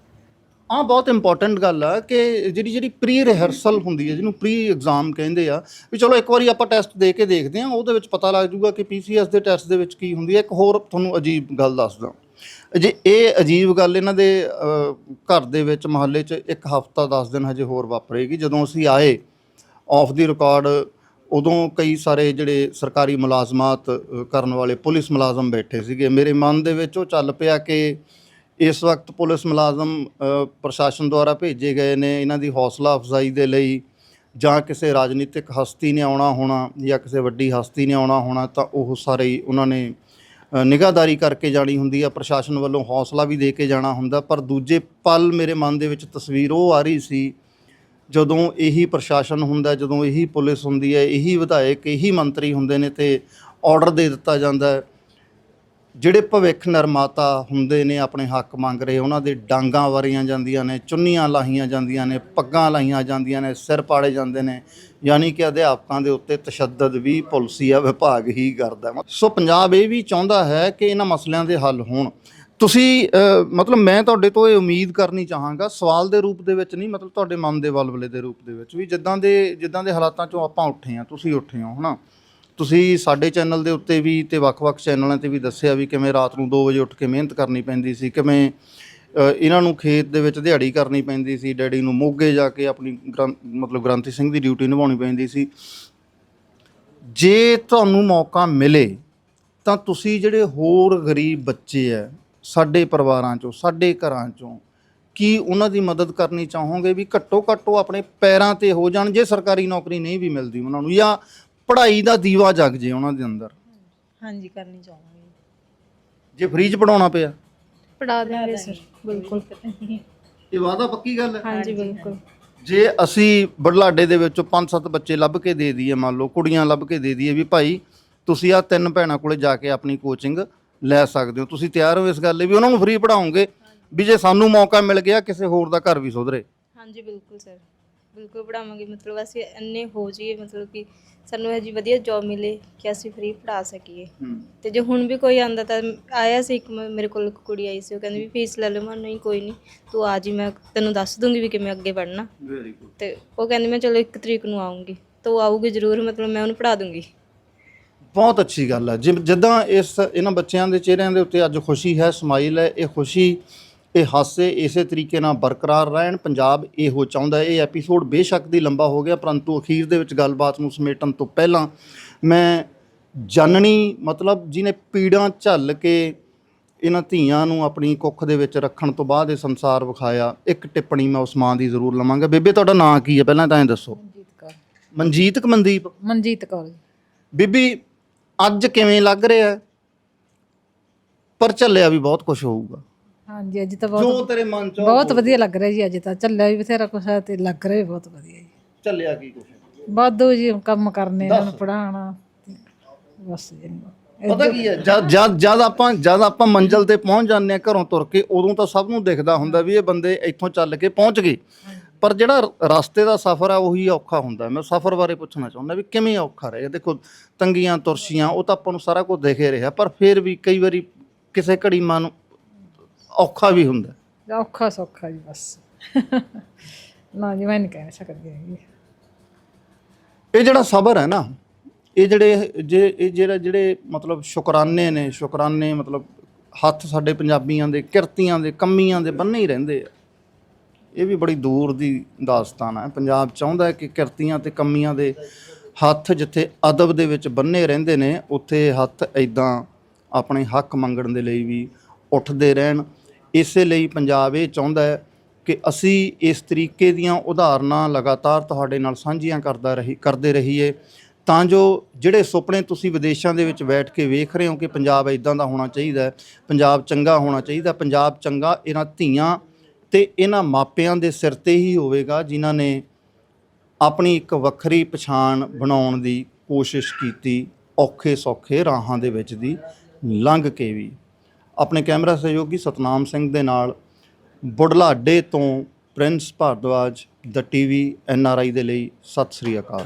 ਹਾਂ, ਬਹੁਤ ਇੰਪੋਰਟੈਂਟ ਗੱਲ ਆ ਕਿ ਜਿਹੜੀ ਜਿਹੜੀ ਪ੍ਰੀ ਰਿਹਰਸਲ ਹੁੰਦੀ ਹੈ ਜਿਹਨੂੰ ਪ੍ਰੀ ਐਗਜ਼ਾਮ ਕਹਿੰਦੇ ਆ, ਵੀ ਚਲੋ ਇੱਕ ਵਾਰੀ ਆਪਾਂ ਟੈਸਟ ਦੇ ਕੇ ਦੇਖਦੇ ਆ ਉਹਦੇ ਵਿੱਚ ਪਤਾ ਲੱਗ ਜਾਊਗਾ ਕਿ ਪੀਸੀਐਸ ਦੇ ਟੈਸਟ ਦੇ ਵਿੱਚ ਕੀ ਹੁੰਦੀ ਹੈ ਇੱਕ ਹੋਰ ਤੁਹਾਨੂੰ ਅਜੀਬ ਗੱਲ ਦੱਸਦਾ। ਜੇ ਇਹ ਅਜੀਬ ਗੱਲ ਇਹਨਾਂ ਦੇ ਘਰ ਦੇ ਵਿੱਚ ਮਹੱਲੇ 'ਚ ਇੱਕ ਹਫਤਾ 10 ਦਿਨ ਹਜੇ ਹੋਰ ਵਾਪਰੇਗੀ, ਜਦੋਂ ਅਸੀਂ ਆਏ ਆਫ ਦੀ ਰਿਕਾਰਡ ਉਦੋਂ ਕਈ ਸਾਰੇ ਜਿਹੜੇ ਸਰਕਾਰੀ ਮੁਲਾਜ਼ਮਾਤ ਕਰਨ ਵਾਲੇ ਪੁਲਿਸ ਮੁਲਾਜ਼ਮ ਬੈਠੇ ਸੀਗੇ। ਮੇਰੇ ਮਨ ਦੇ ਵਿੱਚ ਉਹ ਚੱਲ ਪਿਆ ਕਿ ਇਸ ਵਕਤ ਪੁਲਿਸ ਮੁਲਾਜ਼ਮ ਪ੍ਰਸ਼ਾਸਨ ਦੁਆਰਾ ਭੇਜੇ ਗਏ ਨੇ। ਇਹਨਾਂ ਦੀ ਹੌਸਲਾ ਅਫਜ਼ਾਈ ਦੇ ਲਈ ਜਾਂ ਕਿਸੇ ਰਾਜਨੀਤਿਕ ਹਸਤੀ ਨੇ ਆਉਣਾ ਹੋਣਾ ਜਾਂ ਕਿਸੇ ਵੱਡੀ ਹਸਤੀ ਨੇ ਆਉਣਾ ਹੋਣਾ, ਤਾਂ ਉਹ ਸਾਰੇ ਹੀ ਉਹਨਾਂ ਨੇ ਨਿਗਾਹਦਾਰੀ ਕਰਕੇ ਜਾਣੀ ਹੁੰਦੀ ਆ। ਪ੍ਰਸ਼ਾਸਨ ਵੱਲੋਂ ਹੌਸਲਾ ਵੀ ਦੇ ਕੇ ਜਾਣਾ ਹੁੰਦਾ। ਪਰ ਦੂਜੇ ਪਲ ਮੇਰੇ ਮਨ ਦੇ ਵਿੱਚ ਤਸਵੀਰ ਉਹ ਆ ਰਹੀ ਸੀ ਜਦੋਂ ਇਹੀ ਪ੍ਰਸ਼ਾਸਨ ਹੁੰਦਾ, ਜਦੋਂ ਇਹੀ ਪੁਲਿਸ ਹੁੰਦੀ ਹੈ, ਇਹੀ ਵਿਧਾਇਕ, ਇਹੀ ਮੰਤਰੀ ਹੁੰਦੇ ਨੇ ਤੇ ਆਰਡਰ ਦੇ ਦਿੱਤਾ ਜਾਂਦਾ ਜਿਹੜੇ ਭਵਿੱਖ ਨਿਰਮਾਤਾ ਹੁੰਦੇ ਨੇ, ਆਪਣੇ ਹੱਕ ਮੰਗ ਰਹੇ, ਉਹਨਾਂ ਦੇ ਡਾਂਗਾਂ ਵਾਰੀਆਂ ਜਾਂਦੀਆਂ ਨੇ, ਚੁੰਨੀਆਂ ਲਾਹੀਆਂ ਜਾਂਦੀਆਂ ਨੇ, ਪੱਗਾਂ ਲਾਹੀਆਂ ਜਾਂਦੀਆਂ ਨੇ, ਸਿਰ ਪਾੜੇ ਜਾਂਦੇ ਨੇ। ਯਾਨੀ ਕਿ ਅਧਿਆਪਕਾਂ ਦੇ ਉੱਤੇ ਤਸ਼ੱਦਦ ਵੀ ਪੁਲਿਸੀਆ ਵਿਭਾਗ ਹੀ ਕਰਦਾ ਹੈ। ਸੋ ਪੰਜਾਬ ਇਹ ਵੀ ਚਾਹੁੰਦਾ ਹੈ ਕਿ ਇਹਨਾਂ ਮਸਲਿਆਂ ਦੇ ਹੱਲ ਹੋਣ। ਤੁਸੀਂ ਮਤਲਬ ਮੈਂ ਤੁਹਾਡੇ ਤੋਂ ਇਹ ਉਮੀਦ ਕਰਨੀ ਚਾਹਾਂਗਾ, ਸਵਾਲ ਦੇ ਰੂਪ ਦੇ ਵਿੱਚ ਨਹੀਂ, ਮਤਲਬ ਤੁਹਾਡੇ ਮਨ ਦੇ ਵਲਵਲੇ ਦੇ ਰੂਪ ਦੇ ਵਿੱਚ ਵੀ ਜਿੱਦਾਂ ਦੇ ਜਿੱਦਾਂ ਦੇ ਹਾਲਾਤਾਂ ਚੋਂ ਆਪਾਂ ਉੱਠੇ ਆ ਤੁਸੀਂ ਉੱਠੇ ਹੋ, ਹਨਾ? ਤੁਸੀਂ ਸਾਡੇ ਚੈਨਲ ਦੇ ਉੱਤੇ ਵੀ ਤੇ ਵੱਖ-ਵੱਖ ਚੈਨਲਾਂ ਤੇ ਵੀ ਦੱਸਿਆ ਵੀ ਕਿਵੇਂ ਰਾਤ ਨੂੰ 2 ਵਜੇ ਉੱਠ ਕੇ ਮਿਹਨਤ ਕਰਨੀ ਪੈਂਦੀ ਸੀ, ਕਿਵੇਂ ਇਹਨਾਂ ਨੂੰ ਖੇਤ ਦੇ ਵਿੱਚ ਦਿਹਾੜੀ ਕਰਨੀ ਪੈਂਦੀ ਸੀ, ਡੈਡੀ ਨੂੰ ਮੋਗੇ ਜਾ ਕੇ ਆਪਣੀ ਗ੍ਰੰ- ਮਤਲਬ ਗ੍ਰੰਥੀ ਸਿੰਘ ਦੀ ਡਿਊਟੀ ਨਿਭਾਉਣੀ ਪੈਂਦੀ ਸੀ। ਜੇ ਤੁਹਾਨੂੰ ਮੌਕਾ ਮਿਲੇ, ਤਾਂ ਤੁਸੀਂ ਜਿਹੜੇ ਹੋਰ ਗਰੀਬ ਬੱਚੇ ਐ ਸਾਡੇ ਪਰਿਵਾਰਾਂ ਚੋਂ ਸਾਡੇ ਘਰਾਂ ਚੋਂ ਕੀ ਉਹਨਾਂ ਦੀ ਮਦਦ ਕਰਨੀ ਚਾਹੋਗੇ ਵੀ ਘੱਟੋ ਘੱਟ ਉਹ ਆਪਣੇ ਪੈਰਾਂ ਤੇ ਹੋ ਜਾਣ ਜੇ ਸਰਕਾਰੀ ਨੌਕਰੀ ਨਹੀਂ ਵੀ ਮਿਲਦੀ ਉਹਨਾਂ ਨੂੰ ਜਾਂ ਪੜ੍ਹਾਈ ਦਾ ਦੀਵਾ ਜਗ ਜੇ ਉਹਨਾਂ ਦੇ ਅੰਦਰ? ਹਾਂਜੀ ਕਰਨੀ ਚਾਹਾਂਗੇ ਜੇ ਫ੍ਰੀ ਚ ਪੜਾਉਣਾ ਪਿਆ? ਪੜਾ ਦਿਆਂਗੇ ਸਰ ਬਿਲਕੁਲ। ਇਹ ਵਾਦਾ ਪੱਕੀ ਗੱਲ ਹੈ? ਹਾਂਜੀ ਬਿਲਕੁਲ। ਜੇ ਅਸੀਂ ਬੜਲਾਡੇ ਦੇ ਵਿੱਚੋਂ ਪੰਜ ਸੱਤ ਬੱਚੇ ਲੱਭ ਕੇ ਦੇ ਦਈਏ ਮੰਨ ਲਓ ਕੁੜੀਆਂ ਲੱਭ ਕੇ ਦੇ ਦਈਏ ਵੀ ਭਾਈ ਤੁਸੀਂ ਆ ਤਿੰਨ ਭੈਣਾਂ ਕੋਲੇ ਜਾ ਕੇ ਆਪਣੀ ਕੋਚਿੰਗ ਲੈ ਸਕਦੇ ਹੋ। ਤੁਸੀਂ ਤਿਆਰ ਹੋ ਇਸ ਗੱਲ ਲਈ ਵੀ ਉਹਨਾਂ ਨੂੰ ਫ੍ਰੀ ਪੜਾਉਂਗੇ ਵੀ ਜੇ ਸਾਨੂੰ ਮੌਕਾ ਮਿਲ ਗਿਆ ਕਿਸੇ ਹੋਰ ਦਾ ਘਰ ਵੀ ਸੁਧਰੇ। ਹਾਂਜੀ ਬਿਲਕੁਲ ਸਰ। ਬਿਲਕੁਲ ਪੜਾਵਾਂਗੇ ਮਤਲਬ ਅਸੀਂ ਇੰਨੇ ਹੋ ਜਾਈਏ ਮਤਲਬ ਕਿ ਸਾਨੂੰ ਇਹ ਜੀ ਵਧੀਆ ਜੌਬ ਮਿਲੇ ਕਿ ਅਸੀਂ ਫ੍ਰੀ ਪੜਾ ਸਕੀਏ। ਤੇ ਜੇ ਹੁਣ ਵੀ ਕੋਈ ਆਂਦਾ ਤਾਂ ਆਇਆ ਸੀ ਇੱਕ ਮ- ਮੇਰੇ ਕੋਲ ਇੱਕ ਕੁੜੀ ਆਈ ਸੀ ਉਹ ਕਹਿੰਦੀ ਵੀ ਫੀਸ ਲੈ ਲਓ। ਮੈਂ ਨਹੀਂ ਕੋਈ ਨਹੀਂ ਤੂੰ ਆ ਜੀ ਮੈਂ ਤੈਨੂੰ ਦੱਸ ਦੂੰਗੀ ਵੀ ਕਿਵੇਂ ਅੱਗੇ ਵੈਰੀ ਗੁੱਡ ਤੇ ਉਹ ਕਹਿੰਦੀ ਮੈਂ ਚਲੋ ਇੱਕ ਤਰੀਕ ਨੂੰ ਆਉਂਗੀ। ਤਾਂ ਉਹ ਆਊਗੀ ਜ਼ਰੂਰ ਮਤਲਬ ਮੈਂ ਉਹਨੂੰ ਪੜਾ ਦੂੰਗੀ। ਬਹੁਤ ਅੱਛੀ ਗੱਲ ਹੈ ਜਿ- ਜਿੱਦਾਂ ਇਸ ਇਹਨਾਂ ਬੱਚਿਆਂ ਦੇ ਚਿਹਰਿਆਂ ਦੇ ਉੱਤੇ ਅੱਜ ਖੁਸ਼ੀ ਹੈ ਸਮਾਈਲ ਹੈ ਇਹ ਖੁਸ਼ੀ ਇਹ ਹਾਸੇ ਇਸੇ ਤਰੀਕੇ ਨਾਲ ਬਰਕਰਾਰ ਰਹਿਣ। ਪੰਜਾਬ ਇਹੋ ਚਾਹੁੰਦਾ ਹੈ। ਇਹ ਐਪੀਸੋਡ ਬੇਸ਼ੱਕ ਦੀ ਲੰਬਾ ਹੋ ਗਿਆ ਪਰੰਤੂ ਅਖੀਰ ਦੇ ਵਿੱਚ ਗੱਲਬਾਤ ਨੂੰ ਸਮੇਟਣ ਤੋਂ ਪਹਿਲਾਂ ਮੈਂ ਜਾਣਨੀ ਮਤਲਬ ਜਿਹਨੇ ਪੀੜਾਂ ਝੱਲ ਕੇ ਇਹਨਾਂ ਧੀਆਂ ਨੂੰ ਆਪਣੀ ਕੁੱਖ ਦੇ ਵਿੱਚ ਰੱਖਣ ਤੋਂ ਬਾਅਦ ਇਹ ਸੰਸਾਰ ਵਿਖਾਇਆ ਇੱਕ ਟਿੱਪਣੀ ਮੈਂ ਉਸ ਮਾਂ ਦੀ ਜ਼ਰੂਰ ਲਵਾਂਗਾ। ਬੇਬੇ ਤੁਹਾਡਾ ਨਾਂ ਕੀ ਹੈ? ਪਹਿਲਾਂ ਤਾਂ ਇਹ ਦੱਸੋ। ਮਨਜੀਤ ਕ ਮਨਦੀਪ ਮਨਜੀਤ ਕੌਰ ਜੀ। ਬੀਬੀ ਅੱਜ ਕਿਵੇਂ ਲੱਗ ਰਿਹਾ ਹੈ? ਪਰ ਚੱਲਿਆ ਵੀ ਬਹੁਤ ਕੁਝ ਹੋਊਗਾ। ਹਾਂਜੀ ਅੱਜ ਤਾਂ ਜੋ ਬਹੁਤ ਤੇਰੇ ਮਨ ਚ ਬਹੁਤ ਵਧੀਆ ਲੱਗ ਰਿਹਾ ਜੀ ਅੱਜ ਤਾਂ ਚੱਲਿਆ ਵੀ ਬਥੇਰਾ ਕੁਛ ਹੈ ਤੇ ਲੱਗ ਰਿਹਾ ਵੀ ਬਹੁਤ ਵਧੀਆ ਜੀ। ਚੱਲਿਆ ਕੀ ਕੁਝ ਵਾਧੂ ਜੀ ਕੰਮ ਕਰਨੇ ਇਹਨਾਂ ਨੂੰ ਪੜਾਉਣਾ ਬਸ ਜੀ। ਪਤਾ ਕੀ ਹੈ ਜਦ ਜਦ ਜਦ ਆਪਾਂ ਜਦ ਆਪਾਂ ਮੰਜ਼ਲ ਤੇ ਪਹੁੰਚ ਜਾਂਦੇ ਆ ਘਰੋਂ ਤੁਰ ਕੇ ਉਦੋਂ ਤਾਂ ਸਭ ਨੂੰ ਦਿਖਦਾ ਹੁੰਦਾ ਵੀ ਇਹ ਬੰਦੇ ਇੱਥੋਂ ਚੱਲ ਕੇ ਪਹੁੰਚ ਗਏ। ਪਰ ਜਿਹੜਾ ਰਸਤੇ ਦਾ ਸਫ਼ਰ ਆ ਉਹੀ ਔਖਾ ਹੁੰਦਾ। ਮੈਂ ਸਫ਼ਰ ਬਾਰੇ ਪੁੱਛਣਾ ਚਾਹੁੰਦਾ ਵੀ ਕਿਵੇਂ ਔਖਾ ਰਿਹਾ? ਦੇਖੋ ਤੰਗੀਆਂ ਤੁਰਸ਼ੀਆਂ ਉਹ ਤਾਂ ਆਪਾਂ ਨੂੰ ਸਾਰਾ ਕੁਝ ਦਿਖੇ ਰਿਹਾ ਪਰ ਫਿਰ ਵੀ ਕਈ ਵਾਰੀ ਕਿਸੇ ਘੜੀ ਮਨ ਔਖਾ ਵੀ ਹੁੰਦਾ। ਔਖਾ ਸੌਖਾ ਜੀ ਬਸ। ਨਾ ਜੀ ਮੈਂ ਨਹੀਂ ਕਹਿ ਸਕਦੀ ਹੈਗੀ। ਇਹ ਜਿਹੜਾ ਸਬਰ ਹੈ ਨਾ ਇਹ ਜਿਹੜੇ ਜੇ ਇਹ ਜਿਹੜਾ ਜਿਹੜੇ ਮਤਲਬ ਸ਼ੁਕਰਾਨੇ ਨੇ ਸ਼ੁਕਰਾਨੇ ਮਤਲਬ ਹੱਥ ਸਾਡੇ ਪੰਜਾਬੀਆਂ ਦੇ ਕਿਰਤੀਆਂ ਦੇ ਕੰਮੀਆਂ ਦੇ ਬੰਨੇ ਹੀ ਰਹਿੰਦੇ ਆ। ਇਹ ਵੀ ਬੜੀ ਦੂਰ ਦੀ ਦਾਸਤਾਨ ਹੈ। ਪੰਜਾਬ ਚਾਹੁੰਦਾ ਹੈ ਕਿ ਕਿਰਤੀਆਂ ਤੇ ਕੰਮੀਆਂ ਦੇ ਹੱਥ ਜਿੱਥੇ ਅਦਬ ਦੇ ਵਿੱਚ ਬੰਨੇ ਰਹਿੰਦੇ ਨੇ, ਉੱਥੇ ਹੱਥ ਐਦਾਂ ਆਪਣੇ ਹੱਕ ਮੰਗਣ ਦੇ ਲਈ ਵੀ ਉੱਠਦੇ ਰਹਿਣ। ਇਸੇ ਲਈ ਪੰਜਾਬ ਇਹ ਚਾਹੁੰਦਾ ਹੈ ਕਿ ਅਸੀਂ ਇਸ ਤਰੀਕੇ ਦੀਆਂ ਉਦਾਹਰਨਾਂ ਲਗਾਤਾਰ ਤੁਹਾਡੇ ਨਾਲ ਸਾਂਝੀਆਂ ਕਰਦਾ ਰਹੀ, ਕਰਦੇ ਰਹੀਏ। ਤਾਂ ਜੋ ਜਿਹੜੇ ਸੁਪਨੇ ਤੁਸੀਂ ਵਿਦੇਸ਼ਾਂ ਦੇ ਵਿੱਚ ਬੈਠ ਕੇ ਵੇਖ ਰਹੇ ਹੋ ਕਿ ਪੰਜਾਬ ਇਦਾਂ ਦਾ ਹੋਣਾ ਚਾਹੀਦਾ ਪੰਜਾਬ ਚੰਗਾ ਹੋਣਾ ਚਾਹੀਦਾ ਪੰਜਾਬ ਚੰਗਾ ਇਹਨਾਂ ਧੀਆਂ ਤੇ ਇਹਨਾਂ ਮਾਪਿਆਂ ਦੇ ਸਿਰ ਤੇ ਹੀ ਹੋਵੇਗਾ ਜਿਨ੍ਹਾਂ ਨੇ ਆਪਣੀ ਇੱਕ ਵੱਖਰੀ ਪਛਾਣ ਬਣਾਉਣ ਦੀ ਕੋਸ਼ਿਸ਼ ਕੀਤੀ, ਔਖੇ ਸੌਖੇ ਰਾਹਾਂ ਦੇ ਵਿੱਚ ਦੀ, ਲੰਘ ਕੇ ਵੀ। ਆਪਣੇ ਕੈਮਰਾ ਸਹਿਯੋਗੀ ਸਤਨਾਮ ਸਿੰਘ ਦੇ ਨਾਲ ਬੁਢਲਾਡੇ ਤੋਂ Prince Bhardwaj the TV N R I ਦੇ ਲਈ ਸਤਿ ਸ੍ਰੀ ਅਕਾਲ।